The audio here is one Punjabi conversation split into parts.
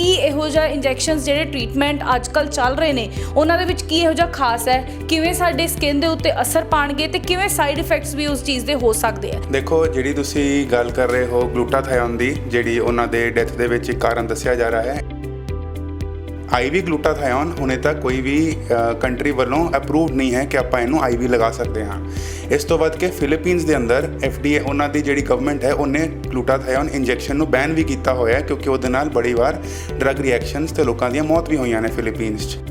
ਕੀ ਇਹੋ ਜਿਹਾ ਇੰਜੈਕਸ਼ਨਸ ਜਿਹੜੇ ਟ੍ਰੀਟਮੈਂਟ ਅੱਜਕੱਲ ਚੱਲ ਰਹੇ ਨੇ, ਉਹਨਾਂ ਦੇ ਵਿੱਚ ਕੀ ਇਹੋ ਜਿਹਾ ਖਾਸ ਹੈ? ਕਿਵੇਂ ਸਾਡੇ ਸਕਿਨ ਦੇ ਉੱਤੇ ਅਸਰ ਪਾਣਗੇ ਤੇ ਕਿਵੇਂ ਸਾਈਡ ਇਫੈਕਟਸ ਵੀ ਉਸ ਚੀਜ਼ ਦੇ ਹੋ ਸਕਦੇ ਆ? ਦੇਖੋ, ਜਿਹੜੀ ਤੁਸੀਂ ਗੱਲ ਕਰ ਰਹੇ ਹੋ ਗਲੂਟਾਥਾਇਓਨ ਦੀ, ਜਿਹੜੀ ਉਹਨਾਂ ਦੇ ਡੈਥ ਦੇ ਵਿੱਚ ਇੱਕ ਕਾਰਨ ਦੱਸਿਆ ਜਾ ਰਿਹਾ ਹੈ। ਆਈਵੀ ਗਲੂਟਾਥਾਇਓਨ ਹੁਣੇ ਤੱਕ ਕੋਈ ਵੀ ਕੰਟਰੀ ਵੱਲੋਂ ਅਪਰੂਵਡ ਨਹੀਂ ਹੈ ਕਿ ਆਪਾਂ ਇਹਨੂੰ ਆਈਵੀ ਲਗਾ ਸਕਦੇ ਹਾਂ। ਇਸ ਤੋਂ ਬਾਅਦ ਕਿ ਫਿਲੀਪੀਨਸ ਦੇ ਅੰਦਰ ਐਫਡੀਏ ਉਹਨਾਂ ਦੀ ਜਿਹੜੀ ਗਵਰਨਮੈਂਟ ਹੈ, ਉਹਨੇ ਗਲੂਟਾਥਾਇਓਨ ਇੰਜੈਕਸ਼ਨ ਨੂੰ ਬੈਨ ਵੀ ਕੀਤਾ ਹੋਇਆ ਕਿਉਂਕਿ ਉਹਦੇ ਨਾਲ ਬੜੀ ਵਾਰ ਡਰਗ ਰਿਐਕਸ਼ਨਸ ਤੇ ਲੋਕਾਂ ਦੀਆਂ ਮੌਤ ਵੀ ਹੋਈਆਂ ਨੇ ਫਿਲੀਪੀਨਸ 'ਚ।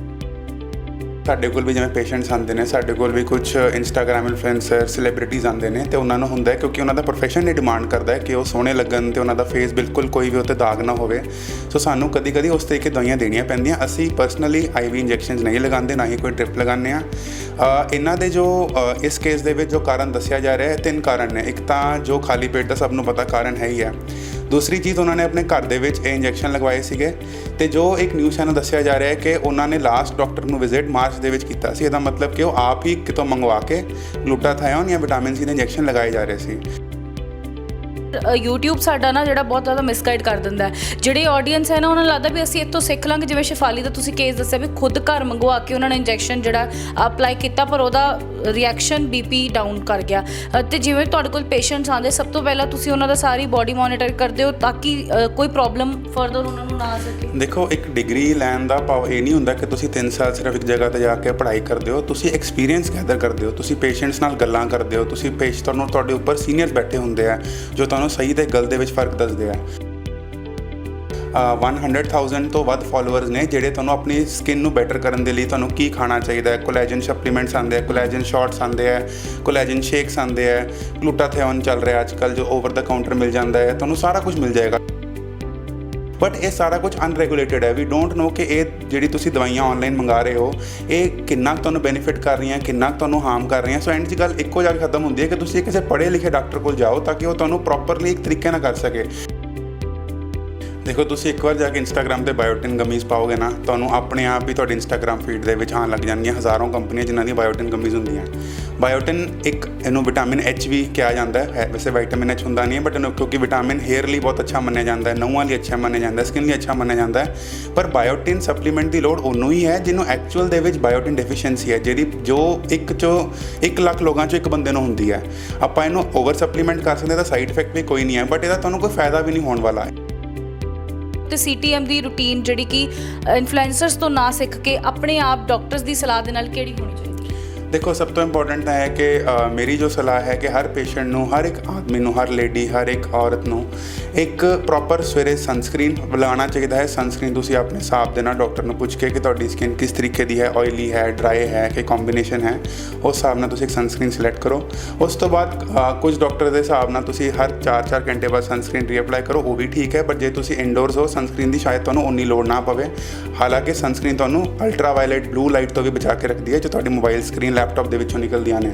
ਸਾਡੇ ਕੋਲ ਵੀ ਜਿਵੇਂ ਪੇਸ਼ੈਂਟਸ ਆਉਂਦੇ ਨੇ, ਸਾਡੇ ਕੋਲ ਵੀ ਕੁਝ ਇੰਸਟਾਗ੍ਰam ਇਨਫਲੂਐਂਸਰ ਸੈਲੀਬ੍ਰਿਟੀਜ਼ ਆਉਂਦੇ ਨੇ ਤੇ ਉਹਨਾਂ ਨੂੰ ਹੁੰਦਾ ਹੈ ਕਿਉਂਕਿ ਉਹਨਾਂ ਦਾ profession ਇਹ ਡਿਮਾਂਡ ਕਰਦਾ ਹੈ ਕਿ ਉਹ ਸੋਹਣੇ ਲੱਗਣ ਤੇ ਉਹਨਾਂ ਦਾ ਫੇਸ ਬਿਲਕੁਲ ਕੋਈ ਵੀ ਉੱਤੇ ਦਾਗ ਨਾ ਹੋਵੇ। ਸੋ ਸਾਨੂੰ ਕਦੀ-ਕਦੀ ਉਸ ਤਰੀਕੇ ਦਵਾਈਆਂ ਦੇਣੀਆਂ ਪੈਂਦੀਆਂ। ਅਸੀਂ ਪਰਸਨਲੀ ਆਈਵੀ ਇੰਜੈਕਸ਼ਨਸ ਨਹੀਂ ਲਗਾਉਂਦੇ, ਨਾ ਹੀ ਕੋਈ ਡ੍ਰਿਪ ਲਗਾਉਂਦੇ ਆ ਇਹਨਾਂ ਦੇ ਜੋ ਇਸ ਕੇਸ ਦੇ ਵਿੱਚ ਜੋ ਕਾਰਨ ਦੱਸਿਆ ਜਾ ਰਿਹਾ ਹੈ, ਤਿੰਨ ਕਾਰਨ ਨੇ। ਇੱਕ ਤਾਂ ਜੋ ਖਾਲੀ ਪੇਟ ਦਾ ਸਭ ਨੂੰ ਪਤਾ ਕਾਰਨ ਹੈ ਹੀ ਹੈ। ਦੂਸਰੀ ਚੀਜ਼ ਉਹਨਾਂ ਨੇ ਆਪਣੇ ਘਰ ਦੇ ਵਿੱਚ ਇਹ ਇੰਜੈਕਸ਼ਨ ਲਗਵਾਏ ਸੀਗੇ ਤੇ ਜੋ ਇੱਕ ਨਿਊਜ਼ ਚੈਨਲ ਦੱਸਿਆ ਜਾ ਰਿਹਾ ਹੈ ਕਿ ਉਹਨਾਂ ਨੇ ਲਾਸਟ ਡਾਕਟਰ ਨੂੰ ਵਿਜ਼ਿਟ ਮਾਰਚ ਦੇ ਵਿੱਚ ਕੀਤਾ ਸੀ। ਇਹਦਾ ਮਤਲਬ ਕਿ ਉਹ ਆਪ ਹੀ ਕਿਤੋਂ ਮੰਗਵਾ ਕੇ ਗਲੂਟਾਥਾਇਓਨ ਜਾਂ ਵਿਟਾਮਿਨ ਸੀ ਦੇ ਇੰਜੈਕਸ਼ਨ ਲਗਾਏ ਜਾ ਰਹੇ ਸੀ। YouTube ਸਾਡਾ ਨਾ ਜਿਹੜਾ ਬਹੁਤ ਜ਼ਿਆਦਾ ਮਿਸਗਾਈਡ ਕਰ ਦਿੰਦਾ ਹੈ। ਜਿਹੜੇ ਆਡੀਅנס ਹੈ ਨਾ ਉਹਨਾਂ ਨੂੰ ਲੱਗਦਾ ਵੀ ਅਸੀਂ ਇੱਥੋਂ ਸਿੱਖ ਲਾਂਗੇ ਜਿਵੇਂ ਸ਼ਿਫਾਲੀ ਦਾ ਤੁਸੀਂ ਕੇਸ ਦੱਸਿਆ ਵੀ ਖੁਦ ਘਰ ਮੰਗਵਾ ਕੇ ਉਹਨਾਂ ਨੇ ਇੰਜੈਕਸ਼ਨ ਜਿਹੜਾ ਅਪਲਾਈ ਕੀਤਾ ਪਰ ਉਹਦਾ ਰਿਐਕਸ਼ਨ ਬੀਪੀ ਡਾਊਨ ਕਰ ਗਿਆ। ਅ, ਤੇ ਜਿਵੇਂ ਤੁਹਾਡੇ ਕੋਲ ਪੇਸ਼ੈਂਟਸ ਆਉਂਦੇ ਸਭ ਤੋਂ ਪਹਿਲਾਂ ਤੁਸੀਂ ਉਹਨਾਂ ਦਾ ਸਾਰੀ ਬਾਡੀ ਮੋਨੀਟਰ ਕਰਦੇ ਹੋ ਤਾਂ ਕਿ ਕੋਈ ਪ੍ਰੋਬਲਮ ਫਰਦਰ ਉਹਨਾਂ ਨੂੰ ਨਾ ਆ ਸਕੇ। ਦੇਖੋ ਇੱਕ ਡਿਗਰੀ ਲੈਣ ਦਾ ਭਾਵ ਇਹ ਨਹੀਂ ਹੁੰਦਾ ਕਿ ਤੁਸੀਂ 3 ਸਾਲ ਸਿਰਫ ਇੱਕ ਜਗ੍ਹਾ ਤੇ ਜਾ ਕੇ ਪੜ੍ਹਾਈ ਕਰਦੇ ਹੋ ਤੁਸੀਂ ਐਕਸਪੀਰੀਅੰਸ ਗੈਦਰ ਕਰਦੇ ਹੋ ਤੁਸੀਂ ਪੇਸ਼ੈਂਟਸ ਨਾਲ ਗੱਲਾਂ ਕਰਦੇ ਹੋ ਤੁਸੀਂ ਪੇਸ਼ ਤੁਹਾਨੂੰ ਤੁਹਾਡੇ ਉੱਪਰ ਸੀਨੀਅਰ ਬੈਠੇ ਹੁੰਦੇ ਆ ਜੋ ਤੁਹਾਨੂੰ ਸਹੀ ਤੇ ਗਲਤ ਦੇ ਵਿੱਚ ਫ਼ਰਕ ਦੱਸਦੇ ਆ। ਅ, 100000 ਤੋਂ ਵੱਧ ਫਾਲੋਅਰਸ ਨੇ ਜਿਹੜੇ ਤੁਹਾਨੂੰ ਆਪਣੀ ਸਕਿਨ ਨੂੰ ਬੈਟਰ ਕਰਨ ਦੇ ਲਈ ਤੁਹਾਨੂੰ ਕੀ ਖਾਣਾ ਚਾਹੀਦਾ ਹੈ। ਕੋਲੇਜਨ ਸਪਲੀਮੈਂਟਸ ਆਉਂਦੇ ਆ ਕੋਲੇਜਨ ਸ਼ਾਟਸ ਆਉਂਦੇ ਆ ਕੋਲੇਜਨ ਸ਼ੇਕਸ ਆਉਂਦੇ ਆ। ਗਲੂਟਾਥਿਓਨ ਚੱਲ ਰਿਹਾ ਅੱਜ ਕੱਲ ਜੋ ਓਵਰ ਦਾ ਕਾਊਂਟਰ ਮਿਲ ਜਾਂਦਾ ਹੈ। ਤੁਹਾਨੂੰ ਸਾਰਾ ਕੁਝ ਮਿਲ ਜਾਏਗਾ। ਬਟ ਇਹ ਸਾਰਾ ਕੁਝ ਅਨਰੈਗੂਲੇਟਡ ਹੈ। ਵੀ ਡੋਨਟ ਨੋ ਕਿ ਇਹ ਜਿਹੜੀ ਤੁਸੀਂ ਦਵਾਈਆਂ ਆਨਲਾਈਨ ਮੰਗਾ ਰਹੇ ਹੋ, ਇਹ ਕਿੰਨਾ ਤੁਹਾਨੂੰ ਬੈਨੀਫਿਟ ਕਰ ਰਹੀਆਂ, ਕਿੰਨਾ ਕੁ ਤੁਹਾਨੂੰ ਹਾਰਮ ਕਰ ਰਹੀਆਂ। ਸੋ ਐਂਡ 'ਚ ਗੱਲ ਇੱਕੋ ਜਾ ਕੇ ਖਤਮ ਹੁੰਦੀ ਹੈ ਕਿ ਤੁਸੀਂ ਕਿਸੇ ਪੜ੍ਹੇ ਲਿਖੇ ਡਾਕਟਰ ਕੋਲ ਜਾਓ ਤਾਂ ਕਿ ਉਹ ਤੁਹਾਨੂੰ ਪ੍ਰੋਪਰਲੀ ਇੱਕ ਤਰੀਕੇ ਨਾਲ ਕਰ ਸਕੇ। ਦੇਖੋ, ਤੁਸੀਂ ਇੱਕ ਵਾਰ ਜਾ ਕੇ ਇੰਸਟਾਗ੍ਰam ਤੇ ਬਾਇਓਟਿਨ ਗਮੀਜ਼ ਪਾਓਗੇ ਨਾ, ਤੁਹਾਨੂੰ ਆਪਣੇ ਆਪ ਹੀ ਤੁਹਾਡੇ ਇੰਸਟਾਗ੍ਰam ਫੀਡ ਦੇ ਵਿੱਚ ਆਉਣ ਲੱਗ ਜਾਣਗੀਆਂ ਹਜ਼ਾਰਾਂ ਕੰਪਨੀਆਂ ਜਿਨ੍ਹਾਂ ਦੀ ਬਾਇਓਟਿਨ ਗਮੀਜ਼ ਹੁੰਦੀਆਂ। ਬਾਇਓਟਿਨ ਇੱਕ, ਇਹਨੂੰ ਵਿਟਾਮਿਨ H ਵੀ ਕਿਹਾ ਜਾਂਦਾ ਹੈ। ਵੈਸੇ ਵਿਟਾਮਿਨ H ਹੁੰਦਾ ਨਹੀਂ ਹੈ ਬਟ ਇਹਨੂੰ ਕਿਉਂਕਿ ਵਿਟਾਮਿਨ ਹੇਅਰ ਲਈ ਬਹੁਤ ਅੱਛਾ ਮੰਨਿਆ ਜਾਂਦਾ ਹੈ, ਨਹੁੰਆਂ ਲਈ ਅੱਛਾ ਮੰਨਿਆ ਜਾਂਦਾ ਹੈ ਸਕਿਨ ਲਈ ਅੱਛਾ ਮੰਨਿਆ ਜਾਂਦਾ ਹੈ। ਪਰ ਬਾਇਓਟਿਨ ਸਪਲੀਮੈਂਟ ਦੀ ਲੋੜ ਉਹਨੂੰ ਹੀ ਹੈ, ਜਿਹਨੂੰ ਐਕਚੁਅਲ ਦੇ ਵਿੱਚ ਬਾਇਓਟਿਨ ਡੈਫੀਸ਼ੀਐਂਸੀ ਹੈ, ਜਿਹੜੀ ਜੋ ਇੱਕ ਚੋਂ 1 ਲੱਖ ਲੋਕਾਂ ਚੋਂ ਇੱਕ ਬੰਦੇ ਨੂੰ ਹੁੰਦੀ ਹੈ। ਆਪਾਂ ਇਹਨੂੰ ਓਵਰ ਸਪਲੀਮੈਂਟ ਕਰ ਸਕਦੇ ਤਾਂ ਸਾਈਡ ਇਫੈਕਟ ਵੀ ਕੋਈ ਨਹੀਂ ਹੈ ਬਟ ਇਹਦਾ ਤੁਹਾਨੂੰ ਕੋਈ ਫਾਇਦਾ ਵੀ ਨਹੀਂ ਹੋਣ ਵਾਲਾ ਹੈ। ਤੇ ਸੀਟੀਐਮ ਦੀ ਰੂਟੀਨ ਜਿਹੜੀ ਕਿ ਇਨਫਲੂਐਂਸਰਸ ਤੋਂ ਨਾ ਸਿੱਖ ਕੇ ਆਪਣੇ ਆਪ ਡਾਕਟਰਸ ਦੀ ਸਲਾਹ ਦੇ ਨਾਲ ਕਿਹੜੀ ਹੋਣੀ ਚਾਹੀਦੀ? ਦੇਖੋ, ਸਭ ਤੋਂ ਇੰਪੋਰਟੈਂਟ ਹੈ ਕਿ ਮੇਰੀ ਜੋ ਸਲਾਹ ਹੈ ਕਿ ਹਰ ਪੇਸ਼ੈਂਟ ਨੂੰ, ਹਰ ਇੱਕ ਆਦਮੀ ਨੂੰ, ਹਰ ਲੇਡੀ ਹਰ ਇੱਕ ਔਰਤ ਨੂੰ ਇੱਕ ਪ੍ਰੋਪਰ ਸਵੇਰੇ ਸਨਸਕ੍ਰੀਨ ਲਗਾਉਣਾ ਚਾਹੀਦਾ ਹੈ। ਸਨਸਕ੍ਰੀਨ ਤੁਸੀਂ ਆਪਣੇ ਹਿਸਾਬ ਦੇ ਨਾਲ ਡਾਕਟਰ ਨੂੰ ਪੁੱਛ ਕੇ ਕਿ ਤੁਹਾਡੀ ਸਕਿਨ ਕਿਸ ਤਰੀਕੇ ਦੀ ਹੈ ਆਇਲੀ ਹੈ ਡਰਾਈ ਹੈ, ਕਿ ਕੰਬੀਨੇਸ਼ਨ ਹੈ, ਉਸ ਹਿਸਾਬ ਨਾਲ ਤੁਸੀਂ ਇੱਕ ਸਨਸਕ੍ਰੀਨ ਸਿਲੈਕਟ ਕਰੋ। ਉਸ ਤੋਂ ਬਾਅਦ ਕੁਝ ਡਾਕਟਰ ਦੇ ਹਿਸਾਬ ਨਾਲ ਤੁਸੀਂ ਹਰ 4-4 ਘੰਟੇ ਬਾਅਦ ਸਨਸਕ੍ਰੀਨ ਰੀਅਪਲਾਈ ਕਰੋ, ਉਹ ਵੀ ਠੀਕ ਹੈ ਪਰ ਜੇ ਤੁਸੀਂ ਇਨਡੋਰਸ ਹੋ ਸਨਸਕ੍ਰੀਨ ਦੀ ਸ਼ਾਇਦ ਤੁਹਾਨੂੰ ਉਨੀ ਲੋੜ ਨਾ ਪਵੇ। ਹਾਲਾਂਕਿ ਸਨਸਕ੍ਰੀਨ ਤੁਹਾਨੂੰ ਅਲਟਰਾ ਵਾਇਲਟ ਬਲੂ ਲਾਈਟ ਤੋਂ ਵੀ ਬਚਾ ਕੇ ਰੱਖਦੀ ਹੈ, ਜੋ ਤੁਹਾਡੀ ਮੋਬਾਈਲ ਸਕਰੀਨ ਲੈਪਟਾਪ ਦੇ ਵਿੱਚੋਂ ਨਿਕਲਦੀਆਂ ਨੇ।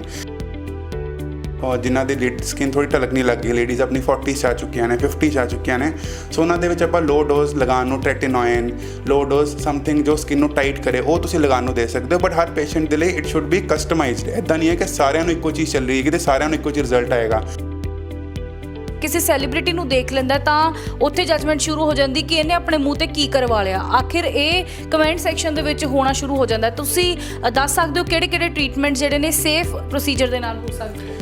ਔਰ ਜਿਨ੍ਹਾਂ ਦੀ ਲਿਡ ਸਕਿਨ ਥੋੜੀ ਢਲਕਣੀ ਲੱਗ ਗਈ ਲੇਡੀਜ਼ ਆਪਣੀ 40 ਚ ਆ ਚੁੱਕੀਆਂ ਨੇ 50 ਚ ਆ ਚੁੱਕੀਆਂ ਨੇ। ਸੋ ਉਹਨਾਂ ਦੇ ਵਿੱਚ ਆਪਾਂ ਲੋ ਡੋਜ਼ ਲਗਾਉਣ ਨੂੰ ਟ੍ਰੈਟਿਨੋਇਨ ਲੋ ਡੋਜ਼ ਸਮਥਿੰਗ ਜੋ ਸਕਿਨ ਨੂੰ ਟਾਈਟ ਕਰੇ, ਉਹ ਤੁਸੀਂ ਲਗਾਉਣ ਨੂੰ ਦੇ ਸਕਦੇ ਹੋ ਬਟ ਹਰ ਪੇਸ਼ੈਂਟ ਦੇ ਲਈ ਇਟ ਸ਼ੁੱਡ ਬੀ ਕਸਟਮਾਈਜ਼ਡ ਇਦਾਂ ਨਹੀਂ ਹੈ ਕਿ ਸਾਰਿਆਂ ਨੂੰ ਇੱਕੋ ਚੀਜ਼ ਚੱਲ ਰਹੀ ਹੈ ਤੇ ਸਾਰਿਆਂ ਨੂੰ ਇੱਕੋ ਚੀਜ਼ ਰਿਜ਼ਲਟ ਆਏਗਾ। ਕਿਸੇ ਸੈਲੀਬ੍ਰਿਟੀ ਨੂੰ ਦੇਖ ਲੈਂਦਾ ਤਾਂ ਉੱਥੇ ਜੱਜਮੈਂਟ ਸ਼ੁਰੂ ਹੋ ਜਾਂਦੀ ਕਿ ਇਹਨੇ ਆਪਣੇ ਮੂੰਹ ਤੇ ਕੀ ਕਰਵਾ ਲਿਆ। ਆਖਿਰ ਇਹ ਕਮੈਂਟ ਸੈਕਸ਼ਨ ਦੇ ਵਿੱਚ ਹੋਣਾ ਸ਼ੁਰੂ ਹੋ ਜਾਂਦਾ। ਤੁਸੀਂ ਦੱਸ ਸਕਦੇ ਹੋ ਕਿਹੜੇ ਕਿਹੜੇ ਟ੍ਰੀਟਮੈਂਟ ਜਿਹੜੇ ਨੇ ਸੇਫ ਪ੍ਰੋਸੀਜਰ ਦੇ ਨਾਲ ਹੋ ਸਕਦੇ?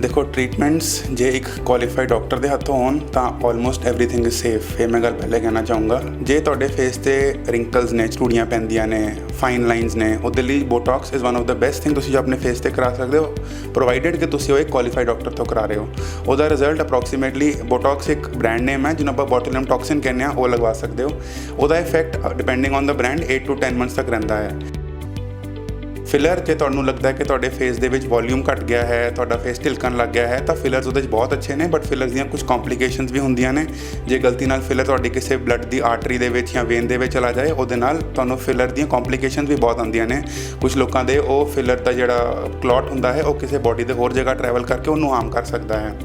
ਦੇਖੋ ਟ੍ਰੀਟਮੈਂਟਸ ਜੇ ਇੱਕ ਕੁਆਲੀਫਾਈਡ ਡਾਕਟਰ ਦੇ ਹੱਥੋਂ ਹੋਣ ਤਾਂ ਆਲਮੋਸਟ एवरीथिंग ਇਜ਼ ਸੇਫ ਇਹ ਮੈਂ ਗੱਲ ਪਹਿਲੇ ਕਹਿਣਾ ਚਾਹੂੰਗਾ ਜੇ ਤੁਹਾਡੇ ਫੇਸ ਤੇ ਰਿੰਕਲਸ ਨੇ ਚੂੜੀਆਂ ਪੈਂਦੀਆਂ ਨੇ ਫਾਈਨ ਲਾਈਨਸ ਨੇ ਉਹਦੇ ਲਈ Botox is one of the best thing ਤੁਸੀਂ ਆਪਣੇ ਫੇਸ ਤੇ ਕਰਾ ਸਕਦੇ ਹੋ ਪ੍ਰੋਵਾਈਡਡ ਕਿ ਤੁਸੀਂ ਉਹ ਇੱਕ ਕੁਆਲੀਫਾਈਡ ਡਾਕਟਰ ਤੋਂ ਕਰਾ ਰਹੇ ਹੋ ਉਹਦਾ ਰਿਜ਼ਲਟ ਅਪਰੋਕਸੀਮੇਟਲੀ ਬੋਟੌਕਸ ਇੱਕ ਬ੍ਰਾਂਡ ਨੇਮ ਹੈ ਜਿਹਨੂੰ ਆਪਾਂ ਬੋਟੂਲਿਨਮ ਟੌਕਸਿਨ ਕਹਿੰਦੇ ਆ ਉਹ ਲਗਵਾ ਸਕਦੇ ਹੋ ਉਹਦਾ effect depending on the brand 8 to 10 months ਤੱਕ ਰਹਿੰਦਾ ਹੈ ਫਿਲਰ ਜੇ ਤੁਹਾਨੂੰ ਲੱਗਦਾ ਹੈ ਕਿ ਤੁਹਾਡੇ ਫੇਸ ਦੇ ਵਿੱਚ ਵੋਲਿਊਮ ਘਟ ਗਿਆ ਹੈ, ਤੁਹਾਡਾ ਫੇਸ ਢਿਲਕਣ ਲੱਗ ਗਿਆ ਹੈ, ਤਾਂ ਫਿਲਰਸ ਉਹਦੇ 'ਚ ਬਹੁਤ ਅੱਛੇ ਨੇ ਬਟ ਫਿਲਰਸ ਦੀਆਂ ਕੁਝ ਕੰਪਲਿਕੇਸ਼ਨਸ ਵੀ ਹੁੰਦੀਆਂ ਨੇ। ਜੇ ਗਲਤੀ ਨਾਲ ਫਿਲਰ ਤੁਹਾਡੀ ਕਿਸੇ ਬਲੱਡ ਦੀ ਆਰਟਰੀ ਦੇ ਵਿੱਚ ਜਾਂ ਵੇਨ ਦੇ ਵਿੱਚ ਚਲਾ ਜਾਏ, ਉਹਦੇ ਨਾਲ ਤੁਹਾਨੂੰ ਫਿਲਰ ਦੀਆਂ ਕੰਪਲਿਕੇਸ਼ਨਸ ਵੀ ਬਹੁਤ ਆਉਂਦੀਆਂ ਨੇ। ਕੁਝ ਲੋਕਾਂ ਦੇ ਉਹ ਫਿਲਰ ਦਾ ਜਿਹੜਾ ਕਲੌਟ ਹੁੰਦਾ ਹੈ, ਉਹ ਕਿਸੇ ਬੋਡੀ ਦੇ ਹੋਰ ਜਗ੍ਹਾ ਟਰੈਵਲ ਕਰਕੇ ਉਹਨੂੰ ਹਾਰਮ ਕਰ ਸਕਦਾ ਹੈ।